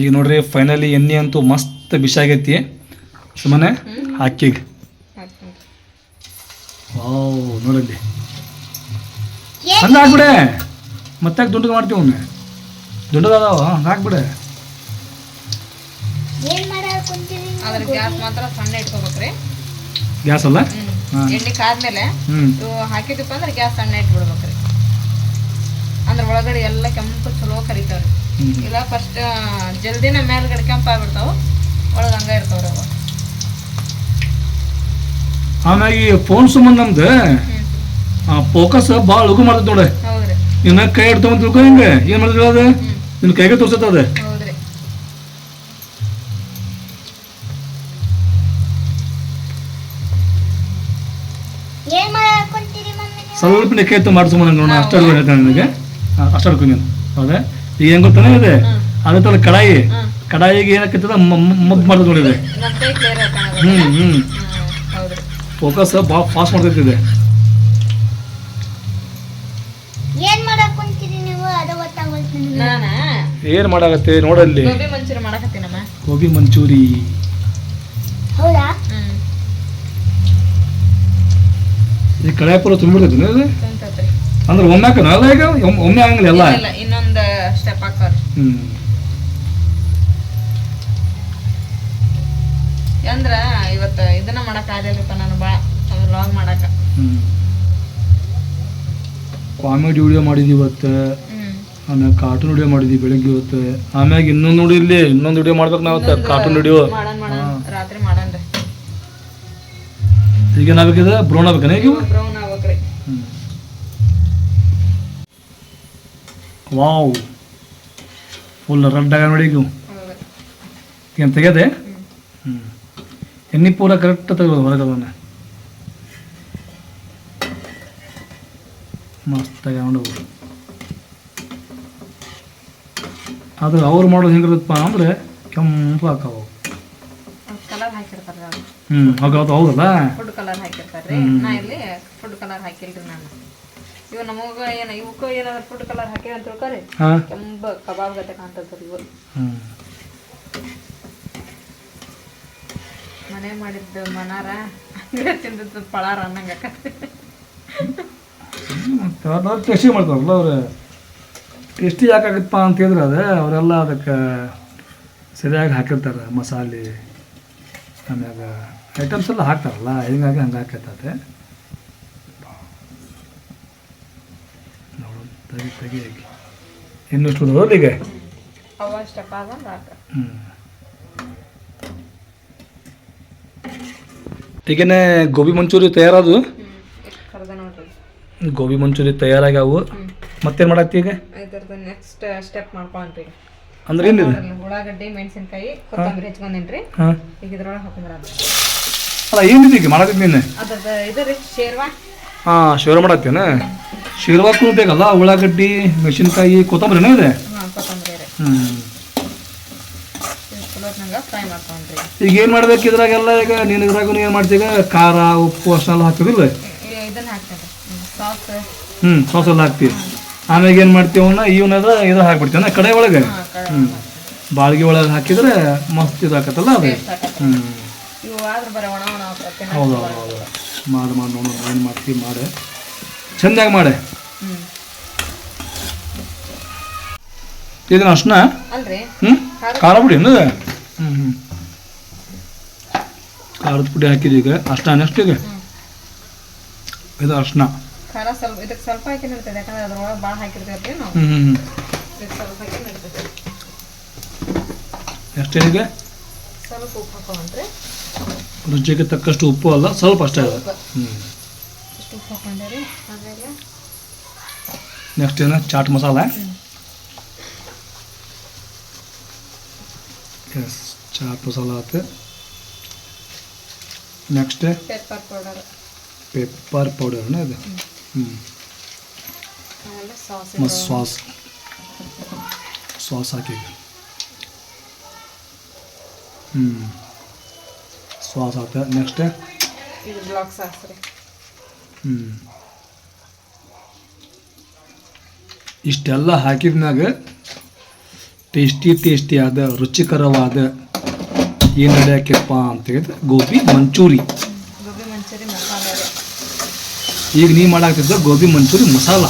ಈಗ ನೋಡ್ರಿ ಫೈನಲಿ ಎಣ್ಣೆ ಅಂತೂ ಮಸ್ತ್ ಬಿಸಿ ಆಗೈತಿ ಸುಮ್ಮನೆ ಹಾಕಿಗ. ವಾವ್ ನೋಡಲ್ಲಿ. ಚಂದ ಹಾಕ್ಬಿಡೆ. ಮತ್ತೆ ದುಂಡಗೆ ಮಾಡ್ತೀವಿ ಅವ್ನ ದುಂಡದಾವ ಹಾಕ್ಬಿಡೆ. ಅದ್ರ ಗ್ಯಾಸ್ ಮಾತ್ರ ಸಣ್ಣ ಇಟ್ಕೋಬೇಕ್ರಿ. ಗ್ಯಾಸ್ ಅಲ್ಲ? ಎಣ್ಣೆ ಕಾದ್ಮೇಲೆ ಹಾಕಿದಪ್ಪ ಅಂದ್ರೆ ಗ್ಯಾಸ್ ಸಣ್ಣ ಇಟ್ಬಿಡ್ಬೇಕ್ರಿ. ಅಂದ್ರೆ ಒಳಗಡೆ ಎಲ್ಲ ಕೆಂಪು ಚಲೋ ಕರಿತಾವ್ರಿ. ಇಲ್ಲ ಫಸ್ಟ್ ಜಲ್ದಿನ ಮೇಲ್ಗಡೆ ಕೆಂಪ ಆಗ್ಬಿಡ್ತಾವ. ಒಳಗೆ ಹಂಗ ಇರ್ತಾವ್ರಿ ಅವ. ಆಮ್ಯಾಗ ಈ ಫೋನ್ ಸುಮ್ಮನೆ ನಮ್ದು ಫೋಕಸ್ ಭಾಳ ಉಗು ಮಾಡ್ತೈತೆ ನೋಡಿ. ನಿನ್ನ ಕೈ ಹಿಡ್ಕೊಂಡ್ ತಿಳ್ಕೊ ಹಿಂಗೆ? ಏನು ಮಾಡಿದ್ರೆ ಅದು? ನಿನ್ನ ಕೈಗೆ ತೋರ್ಸತ್ತದ ಸ್ವಲ್ಪ ನಿಖೇತ ಎತ್ತು ಮಾಡಿಸು ನನಗೆ ನೋಡೋಣ ಅಷ್ಟು ಹೇಳ್ತಾನೆ ನನಗೆ ಅಷ್ಟು ನೀನು. ಹೌದಾ? ಈಗ ಹೆಂಗ್ ಗೊತ್ತಾನೆ ಇದೆ? ಅದೇ ಥರ ಕಡಾಯಿ. ಕಡಾಯಿಗೆ ಏನಕ್ಕೈತದ ಮದ್ದು ಮಾಡಿದ್ ನೋಡಿದೆ. ಹ್ಞೂ ಹ್ಞೂ ಫೋಕಸ್ ಭಾಳ ಫಾಸ್ಟ್ ಮಾಡ್ತೈತಿದೆ ಏನ್ ಮಾಡಾಕತ್ತೆ? ನೋಡಲ್ಲಿ. ಗೋಬಿ ಮಂಚೂರಿ ಮಾಡಕತ್ತೀನಮ್ಮ. ಗೋಬಿ ಮಂಚೂರಿ. ಹೌದಾ ಹ್ಮ್ ಈ ಕಡಾಯಿ ಪೂರ ತುಂಬಿಡ್ತೈತಿ ತುಂಬ್ತೈತ್ರಿ. ಅಂದ್ರೆ ಒಮ್ಮೆ ಹಾಕೋಣ ಅಲ್ಲ ಈಗ ಒಮ್ಮೆ ಆಗಂಗಿಲ್ಲ ಎಲ್ಲ? ಇಲ್ಲ ಇನ್ನೊಂದ್ ಸ್ಟೆಪ್ ಹಾಕೋರಿ ಹ್ಞೂ ಅಂದ್ರ ಇವತ್ತ ಇದನ್ನ ಮಾಡಕ್ ಆಗಲಿಲ್ಲಪ್ಪ ನಾನು ಭಾಳ ಲಾಗ್ ಮಾಡಕ. ಕಾಮಿಡಿ ವಿಡಿಯೋ ಮಾಡಿದ್ವಿ ಇವತ್ತು. ಹ್ಮ್. ಆಮ್ಯಾಗ ಕಾರ್ಟೂನ್ ವಿಡಿಯೋ ಮಾಡಿದ್ವಿ ಬೆಳಗ್ಗೆ ಇವತ್ತು. ಆಮ್ಯಾಗ ಇನ್ನೊಂದು ನೋಡಿ ಇಲ್ಲಿ ಇನ್ನೊಂದು ವಿಡಿಯೋ ಮಾಡ್ಬೇಕು ನಾವು ಕಾರ್ಟೂನ್ ವಿಡಿಯೋ ರಾತ್ರಿ ಮಾಡನ್ರಿ. ಈಗ ನಾವೇಕಿದೆ ಬ್ರೌನ್ ಆಗ್ಬೇಕನ ಈಗ ಬ್ರೌನ್ ಆಗ್ಬೇಕ್ರಿ ಹ್ಮ್. ವಾವ್. ಫುಲ್ ರೆಡ್ ಆಗ ನೋಡಿ ಈಗ ಏನು ತೆಗೆದೆ ಹ್ಞೂ ಎಣ್ಣೆ ಪೂರ ಕರೆಕ್ಟ್ ತೆಗೆದು ಹೊರಗೆ ಅದನ್ನು ಮಸ್ತಾಗಿ ಆದ್ರೆ ಅವ್ರು ಮಾಡೋದು ಹೆಂಗಿರುತ್ತಪ್ಪ ಅಂದ್ರೆ ಕೆಂಪು ಹಾಕಾವು. ಹ್ಞೂ ಹೌದು ಹೌದಲ್ಲ? ಫುಡ್ ಕಲರ್ ಹಾಕಿರ್ತಾರ್ರಿ ನಾ ಇಲ್ಲಿ ಫುಡ್ ಕಲರ್ ಹಾಕಿಲ್ರಿ ನಾನು. ಇವು ನಮಗ ಏನ ಇವಕ್ಕೂ ಏನಾದ್ರು ಫುಡ್ ಕಲರ್ ಹಾಕಿವಿ ಅಂತ ತಿಳ್ಕೊರಿ. ಕೆಂಬ ಕಬಾಬ್ ಗತೆ ಕಾಣ್ತದ್ರಿ ಇವು. ಮನೆ ಮಾಡಿದ್ದು ಮನಾರ ಹಂಗೆ ತಿಂದದ್ದು ಪಳಾರ ಅನ್ನಂಗ ಟೇಸ್ಟಿ ಮಾಡ್ತಾರಲ್ಲ ಅವ್ರು. ಟೇಸ್ಟಿ ಯಾಕಾಗತ್ತಪ್ಪ ಅಂತ ಹೇಳಿದ್ರೆ ಅದು ಅವರೆಲ್ಲ ಅದಕ್ಕೆ ಸರಿಯಾಗಿ ಹಾಕಿರ್ತಾರೆ ಮಸಾಲೆ ಆಮ್ಯಾಗ ಐಟಮ್ಸ್ ಎಲ್ಲ ಹಾಕ್ತಾರಲ್ಲ ಹಿಂಗಾಗಿ ಹಂಗೆ ಹಾಕೈತದೆ. ನೋಡು ತೆಗಿ ತೆಗಿ ಇನ್ನಷ್ಟು ಹ್ಞೂ ಈಗೇನೆ ಗೋಬಿ ಮಂಚೂರಿ ತಯಾರದು? ಗೋಬಿ ಮಂಚೂರಿ ತಯಾರಾಗ್ಯಾವು. ಅವು ಮತ್ತೇನು ಮಾಡತ್ತಿ ಈಗ? ನೆಕ್ಸ್ಟ್ ಸ್ಟೆಪ್ ಮಾಡ್ಕೊಂಡ್ರಿ ಅಂದ್ರೆ ಏನಿದೆ? ಉಳ್ಳಾಗಡ್ಡಿ ಮೆಣಸಿನಕಾಯಿ ಕೊತ್ತಂಬರಿ ಹಚ್ಕೊಂಡೇನ್ರಿ ಈಗ ಇದ್ರೊಳಗೆ ಹಾಕೊಂಡ್ರ ಅಲ್ಲ ಏನಿದೆ ಈಗ ಮಾಡತ್ತಿದ್ ನೀನು ಹಾಂ ಶಿವರ ಮಾಡತ್ತೇನ ಶಿವರಕ್ಕೂ ಬೇಕಲ್ಲ ಉಳ್ಳಾಗಡ್ಡಿ ಮೆಣಸಿನ್ಕಾಯಿ ಕೊತ್ತಂಬರಿನೇ ಇದೆ? ಹ್ಞೂ ಈಗ ಏನು ಮಾಡ್ಬೇಕು ಇದ್ರಾಗೆಲ್ಲ? ಈಗ ನೀನು ಇದ್ರಾಗ ಏನು ಮಾಡ್ತೀಗ ಖಾರ ಉಪ್ಪು ಅಷ್ಟೆಲ್ಲ ಸಾಸ್ ಹ್ಞೂ ಸಾಸ್ ಎಲ್ಲ ಹಾಕ್ತೀವಿ ಆಮ್ಯಾಗ ಏನು ಮಾಡ್ತೀವಿ ಅವನ್ನ? ಇವನದ ಇದು ಹಾಕ್ಬಿಡ್ತೀವನ ಕಡೆ ಒಳಗೆ? ಹ್ಞೂ ಬಾಳ್ಗೆ ಒಳಗೆ ಹಾಕಿದ್ರೆ ಮಸ್ತ್ ಇದಾಕತ್ತಲ್ಲ ಅದು? ಹ್ಞೂ ಇವು ಆದ್ರೆ ಬರ ಒಣ ಒಣ ಹೌದು ಹೌದು ಹೌದು. ಮಾಡಿ ಮಾಡಿ ನೋಡೋಣ ಏನು ಮಾಡ್ತೀವಿ ಮಾಡಿ. ಚೆಂದಾಗಿ ಮಾಡಿ. ಇದನ್ನ ಅಷ್ಟನ್ನ ಅಲ್ರಿ. ಹ್ಞೂ ಖಾರ ಪುಡಿ ಅನ್ನೋದು ಹ್ಞೂ ಹ್ಞೂ ಖಾರದ ಪುಡಿ ಹಾಕಿದ್ವಿ ಈಗ. ಅಷ್ಟ ನೆಕ್ಸ್ಟ್ ಈಗ ಇದು ಅರ್ಶನ ಖಾರ ಸ್ವಲ್ಪ ಇದಕ್ಕೆ ಸ್ವಲ್ಪ ಹಾಕಿ ನಡ್ತದೆ ಯಾಕಂದ್ರೆ ಅದ್ರೊಳಗೆ ಭಾಳ ಹಾಕಿರ್ತೀವಿ ನಾವು ಹ್ಞೂ ಹ್ಞೂ ಹ್ಞೂ ಇದಕ್ಕೆ ಸ್ವಲ್ಪ ಹಾಕಿ ನಡ್ತದೆ ನೆಕ್ಸ್ಟ್ ಏನಿಗೆ ಸ್ವಲ್ಪ ಉಪ್ಪು ಹಾಕೊಂಡ್ರೆ? ರುಚಿಗೆ ತಕ್ಕಷ್ಟು ಉಪ್ಪು ಅಲ್ಲ ಸ್ವಲ್ಪ ಅಷ್ಟೇ ಇದೆ ಹ್ಞೂ ಇಷ್ಟು ಉಪ್ಪು ಹಾಕೊಂಡೇರಿ ಆಮೇಲೆ ನೆಕ್ಸ್ಟ್ ಏನು? ಚಾಟ್ ಮಸಾಲ ಎಸ್ ಚಾಟ್ ಮಸಾಲ ಆಯ್ತು. ನೆಕ್ಸ್ಟ್ ಪೆಪ್ಪರ್ ಪೌಡರ್ ಪೆಪ್ಪರ್ ಪೌಡರ್ನ ಇದು? ಹ್ಞೂ ಆಮೇಲೆ ಸಾಸ್ ಮತ್ತು ಸಾಸ್ ಸಾಸ್ ಹಾಕಿ ಹ್ಞೂ ಸಾಸ್ ನೆಕ್ಸ್ಟ್ ಇದು ಬ್ಲಾಕ್ ಸಾಸ್ ರೀ ಹ್ಞೂ ಇಷ್ಟೆಲ್ಲ ಹಾಕಿದ್ಮ್ಯಾಗ ಟೇಸ್ಟಿ ಟೇಸ್ಟಿಯಾದ ರುಚಿಕರವಾದ ಏನು ನಡೆಯಕ್ಕಪ್ಪ ಅಂತ ಹೇಳಿದ್ರೆ ಗೋಬಿ ಮಂಚೂರಿ. ಈಗ ನೀ ಮಾಡಾಕ್ತಿದ್ದ ಗೋಬಿ ಮಂಚೂರಿ ಮಸಾಲ.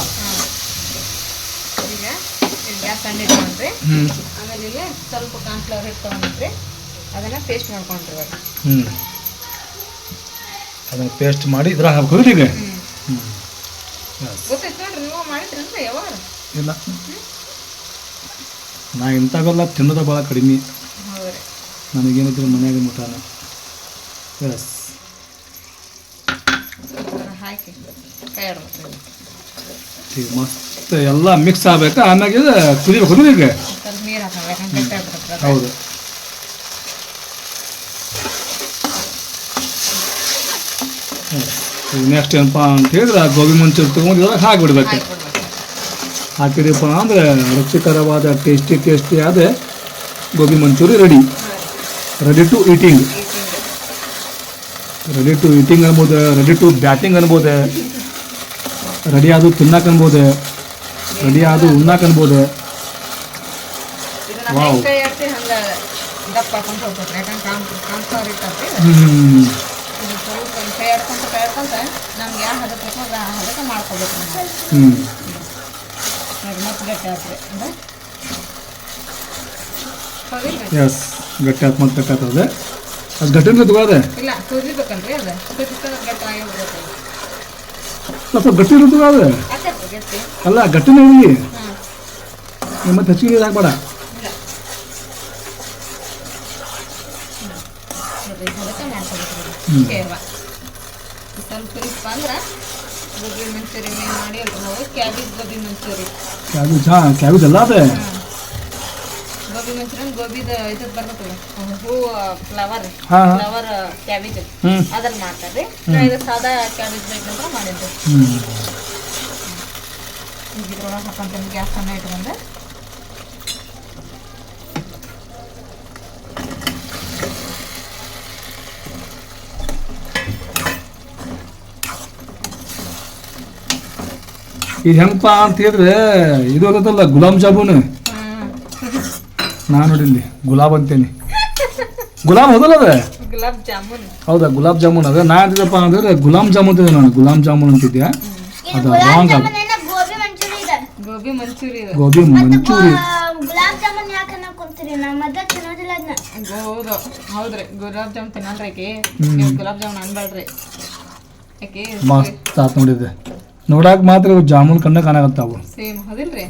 ಇಟ್ಕೊಂಡ್ರಿ ಹ್ಞೂ ಆಮೇಲೆ ಸ್ವಲ್ಪ ಕಾನ್ಫ್ಲವರ್ ತೊಗೊಂಡ್ರಿ ಅದನ್ನು ಪೇಸ್ಟ್ ಮಾಡ್ಕೊಂಡಿರ್ಬೇಕು ಹ್ಞೂ ಅದನ್ನು ಪೇಸ್ಟ್ ಮಾಡಿ ಇದ್ರಾಗ ಹಾಕೋದ್ರಿ ಈಗ? ಹ್ಞೂ ಗೊತ್ತೈತೆ ನೋಡ್ರಿ ನೀವು ಯಾವಾಗ? ಇಲ್ಲ. ನಾ ಇಂಥವೆಲ್ಲ ತಿನ್ನೋದ ಭಾಳ ಕಡಿಮೆ. ಹೌದು ನನಗೇನಿದ್ರು ಮನ್ಯಾಗ ಮುಟಾನ ಎಸ್ ಈಗ ಮಸ್ತ್ ಎಲ್ಲ ಮಿಕ್ಸ್ ಆಗ್ಬೇಕು? ಆಮ್ಯಾಗ ಕುದಿಬೇಕು ಕುದಿಬೇಕು ಕುದಿ ಈಗ ಸ್ವಲ್ಪ ನೀರು ಹಾಕಲ್ಲ ಯಾಕಂದ್ರೆ ಗಟ್ಟಿ ಆಗ್ಬಿಡುತ್ತೆ ಅದು. ಹೌದು ಈಗ ನೆಕ್ಸ್ಟ್ ಏನಪ್ಪ ಅಂತ ಹೇಳಿದ್ರೆ ಆ ಗೋಬಿ ಮಂಚೂರಿ ತೊಗೊಂಡು ಇದ್ರಾಗ ಹಾಕಿಬಿಡ್ಬೇಕು ಹಾಕಿದ್ರಪ್ಪ ಅಂದ್ರೆ ರುಚಿಕರವಾದ ಟೇಸ್ಟಿ ಟೇಸ್ಟಿ ಆದ gobi manchurian ready ready to eating ready to eating ಅನ್ಬೋದು ರೆಡಿ ಟು ಬ್ಯಾಟಿಂಗ್ ಅನ್ಬೋದು ರೆಡಿ ಆದು ತಿನ್ನಕ್ಕೆ ಅನ್ಬೋದು ರೆಡಿ ಆದು ಉಣ್ಣಕ್ಕೆ ಅನ್ಬೋದು. ಹ್ಞೂ ವಾವ್. ಹೆಂಗ್ ಆಡ್ಕೊಂತ ಕೈ ಆಡ್ಕೊಂತ ನಮ್ಗೆ ಯಾವ ಹದಕ್ಕೆ ಬೇಕೋ ಆ ಹದಕ್ಕೆ ಮಾಡ್ಕೋಬೇಕು ನಾವು. ಹ್ಞೂ ಮತ್ತೆ ಗಟ್ಟಿ ಆತ್ರಿ ಅಂದ್ರೆ ಎಸ್ ಗಟ್ಟಿ ಆತ್ ಮತ್ತೆ ಗಟ್ಟಿ ಆಗ್ತದೆ ಅದು ಗಟ್ಟಿನ ತಗೋದೆ ಇಲ್ಲ ಕುದಿಬೇಕನ್ರಿ ಅದು. ಕುದಿಸ್ಕೊಂಡ್ರೆ ಗಟ್ಟಿ ಆಗೇ ಬಿಡುತ್ತೆ ಸ್ವಲ್ಪ ಗಟ್ಟಿ ಅದು ಅಲ್ಲ ಗಟ್ಟಿನ ಹೇಳಿ ಮತ್ತೆ ಹೆಚ್ಚಿಗೆ ನೀರು ಹಾಕ್ಬೇಡ. ಇಲ್ಲ ನೋಡ್ರಿ ಅದಕ್ಕೆ ಮಾಡ್ಕೋಬೇಕು ಕೇರಳ ಸ್ವಲ್ಪ ಕ್ರಿಸ್ಪ್ ಅಂದ್ರೆ ಗೋಬಿ ಮಂಚೂರಿ ಮೇನ್ ಮಾಡಿ ನಾವು ಕ್ಯಾಬೇಜ್ ಗೋಬಿ ಮಂಚೂರಿ. ಕ್ಯಾಬೇಜ್ ಹಾಂ ಕ್ಯಾಬೇಜ್ ಅಲ್ಲ ಅದೇ. ಗೋಬಿ ಮಂಚೂರಿ ಗೋಬಿದ ಇದು ಬರ್ತೈತಲ್ಲ ಫ್ಲವರ್. ಹಾ, ಹಾ. Flower cabbage. ಅದನ್ನ ಮಾಡ್ತಾರೆ. ನಾ ಇದು ಸಾದಾ ಕ್ಯಾಬೇಜ್ ಬೇಕಂದ್ರೆ ಮಾಡಿದ್ದೆ. ಇದ್ರೊಳಗೆ ಹಾಕೊಂತ ಗ್ಯಾಸ್ ಅನ್ನ ಇಟ್ಕೊಂಡೆ ಇದು ಹೆಂಗಪ್ಪ ಅಂತ ಹೇಳಿದ್ರೆ ಇದು ಅದಲ್ಲ ಗುಲಾಬ್ ಜಾಮೂನ್. ನಾ ನಾನು ನೋಡಿಲ್ಲಿ ಗುಲಾಬ್ ಅಂತೇನಿ. ಗುಲಾಬ್ ಹೌದಲ್ಲ ಅದೇ? ಗುಲಾಬ್ ಜಾಮೂನ್. ಹೌದಾ ಗುಲಾಬ್ ಜಾಮೂನ್. ಅದ ನಾ ಅಂತಿದ್ದಪ್ಪ ಅಂದ್ರೆ ಗುಲಾಬ್ ಜಾಮೂನ್ ಅಂತಿದ್ದೆ ನಾನು. ಗುಲಾಬ್ ಜಾಮೂನ್ ಅಂತಿದ್ಯಾ? ಅದು ಗುಲಾಬ್ ರಾಂಗ್ ಆಗ ಗೋಬಿ ಮಂಚೂರಿ ಇದೆ. ಗೋಬಿ ಮಂಚೂರಿ ಗೋಬಿ ಮಂಚೂರಿ. ಗುಲಾಬ್ ಜಾಮೂನ್ ಯಾಕೆ ಕೊಡ್ತೀರಿ ನಮ್ಮ ಮದ್ದ ತಿನ್ನೋದಿಲ್ಲ ಅದನ್ನ. ಹೌದು ಹೌದ್ರಿ. ಗುಲಾಬ್ ಜಾಮೂನ್ ತಿನ್ನಲ್ರಿ ಆಕಿ. ಗುಲಾಬ್ ಜಾಮೂನ್ ಅನ್ಬೇಡ್ರಿ ಆಕಿ. ಮಸ್ತ್ ಆತ್ ನೋಡಿದ್ದೆ ನೋಡಾಕ ಮಾತ್ರ ಇವು ಜಾಮೂನ್ ಕಣ್ಣ ಕಾಣಕತ್ತಾವು ಸೇಮ್ ಹೌದಿಲ್ರಿ?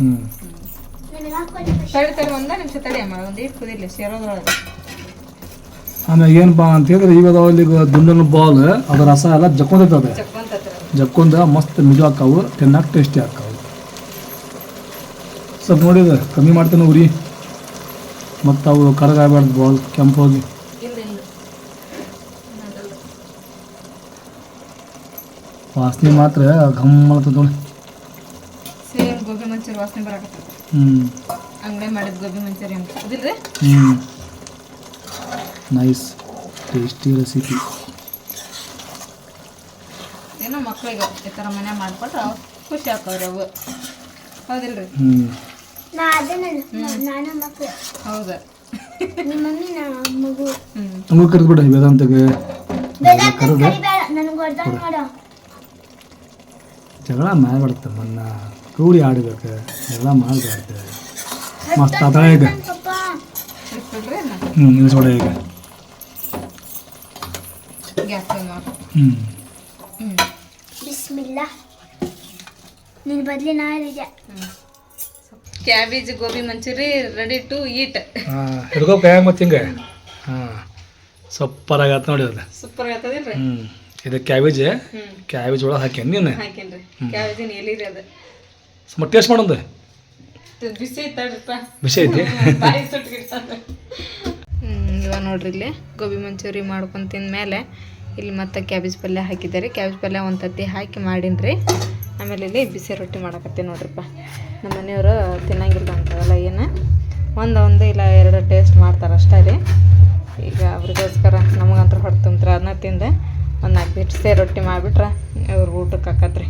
ತಡಿ ತಡಿ ಒಂದ ನಿಮಿಷ ತಡಿ ಅಮ್ಮ ಒಂದ್ ಇಟ್ಟು ಕುದಿರ್ಲಿ ಸೇರೋದ್ರೊಳಗೆ ಆಮೇಲೆ ಏನಪ್ಪ ಅಂತ ಹೇಳಿದ್ರೆ ಈಗ ಅದಾವ ಇಲ್ಲಿ ದುಂಡನ ಬಾಲ್ ಅದರ ರಸ ಎಲ್ಲ ಚಕ್ಕೊಂತತ್ರ ಜಕ್ಕೊಂದ ಮಸ್ತ್ ಮಿದು ಹಾಕಾವು ತಿನ್ನಾಕ ಟೇಸ್ಟಿ ಹಾಕಾವು. ಸ್ವಲ್ಪ ನೋಡಿದ ಕಮ್ಮಿ ಮಾಡ್ತೇನೆ ಉರಿ ಮತ್ತು ಅವು ಕರಗಾಗಬಾರ್ದು ಬಾಲ್ ಕೆಂಪು ಹೋಗಿ ಇಲ್ಲ ಇಲ್ಲ ವಾಸನೆ ಮಾತ್ರ ಘಮ್ ಮಾಡ್ತದೆ ನೋಡಿ. ಸೇಮ್ ಗೋಬಿ ಮಂಚೂರಿ ವಾಸನೆ ಬರಾಕತ್ತೈತಿ ಹ್ಞೂ ಅಂಗಡಿ ಮಾಡಿದ ಗೋಬಿ ಮಂಚೂರಿ ಅಂತ. ಹೌದಿಲ್ರಿ ಹ್ಞೂ ನೈಸ್ ಟೇಸ್ಟಿ ರೆಸಿಪಿ. ಏನೋ ಮಕ್ಕಳಿಗೆ ಈ ಥರ ಮನೆ ಮಾಡ್ಕೊಟ್ರೆ ಅವ್ರು ಖುಷಿ ಆಗ್ತಾವ್ರಿ ಅವು. ಹೌದಿಲ್ರಿ? ಹ್ಞೂ ಹೌದು. ಮಗು. ಕರೆದ್ಬಿಡ ವೇದಾಂತಗೆ. ವೇದಾಂತ ಕರಿಬೇಡ ನನಗೆ ಜಗಳ ಮಾಡಬಾರ್ದು ಮನ್ನ. ಕೂಡಿ ಆಡ್ಬೇಕು ಜಗಳ ಮಾಡಬಾರ್ದು ಮಸ್ತ್ ಅದ ಈಗ. ಹ್ಞೂ ನಿಲ್ಲಿಸ್ಬಿಡ ಈಗ. ಹ್ಞೂ ಬಿಸ್ಮಿಲ್ಲಾ ಬದ್ಲಿ ನಾ cabbage gobi manchurian ready to eat ಹಾಂ ಹಿಡ್ಕೋ ಕೈಯಾಗ ಮತ್ತೆ ಹಿಂಗೆ. ಹಾಂ ಸೂಪರ್ ಆಗತ್ತೆ ನೋಡಿ ಅದು ಸೂಪರ್ ಆಗ್ತದಿಲ್ರಿ ಹ್ಞೂ ಇದು ಕ್ಯಾಬೇಜ್ ಕ್ಯಾಬೇಜ್ ಒಳಗೆ ಹಾಕಿ ನೀನು? ಹಾಕೇನ್ರಿ ಕ್ಯಾಬೇಜಿನ ಎಲಿರಿ ಅದು? ಸ್ವಲ್ಪ ಟೇಸ್ಟ್ ಮಾಡೊಂದು ಬಿಸಿ ಬಿಸಿ ಐತಿ? ಬಾಯಿ ಸುಟ್ಗಿಡ್ತದೆ ಇವಾಗ ನೋಡ್ರಿ ಇಲ್ಲಿ ಗೋಬಿ ಮಂಚೂರಿ ಮಾಡ್ಕೊಂಡು ತಿಂದ್ಮೇಲೆ ಇಲ್ಲಿ ಮತ್ತೆ ಕ್ಯಾಬೇಜ್ ಪಲ್ಯ ಹಾಕಿದ್ದಾರೆ. ಕ್ಯಾಬೇಜ್ ಪಲ್ಯ ಒಂದು ತತ್ತಿ ಹಾಕಿ ಮಾಡಿನ್ರಿ ಆಮೇಲೆ ಇಲ್ಲಿ ಬಿಸಿ ರೊಟ್ಟಿ ಮಾಡಕತ್ತೀನಿ ನೋಡ್ರಿಪ್ಪ. ನಮ್ಮ ಮನೆಯವರು ತಿನ್ನಂಗಿಲ್ಲ ಅಂತವಲ್ಲ ಏನು? ಒಂದು ಒಂದು ಇಲ್ಲ ಎರಡು ಟೇಸ್ಟ್ ಮಾಡ್ತಾರೆ ಅಷ್ಟೇ ರೀ. ಈಗ ಅವ್ರಿಗೋಸ್ಕರ ನಮಗಂತೂ ಹೊಟ್ಟೆ ತುಂಬ್ತಾರೆ ಅದನ್ನ ತಿಂದೆ. ಒಂದು ನಾಲ್ಕು ಬಿಸಿ ರೊಟ್ಟಿ ಮಾಡಿಬಿಟ್ರೆ ಇವ್ರಿಗೆ ಊಟಕ್ಕೆ ಹಾಕತ್ರಿ.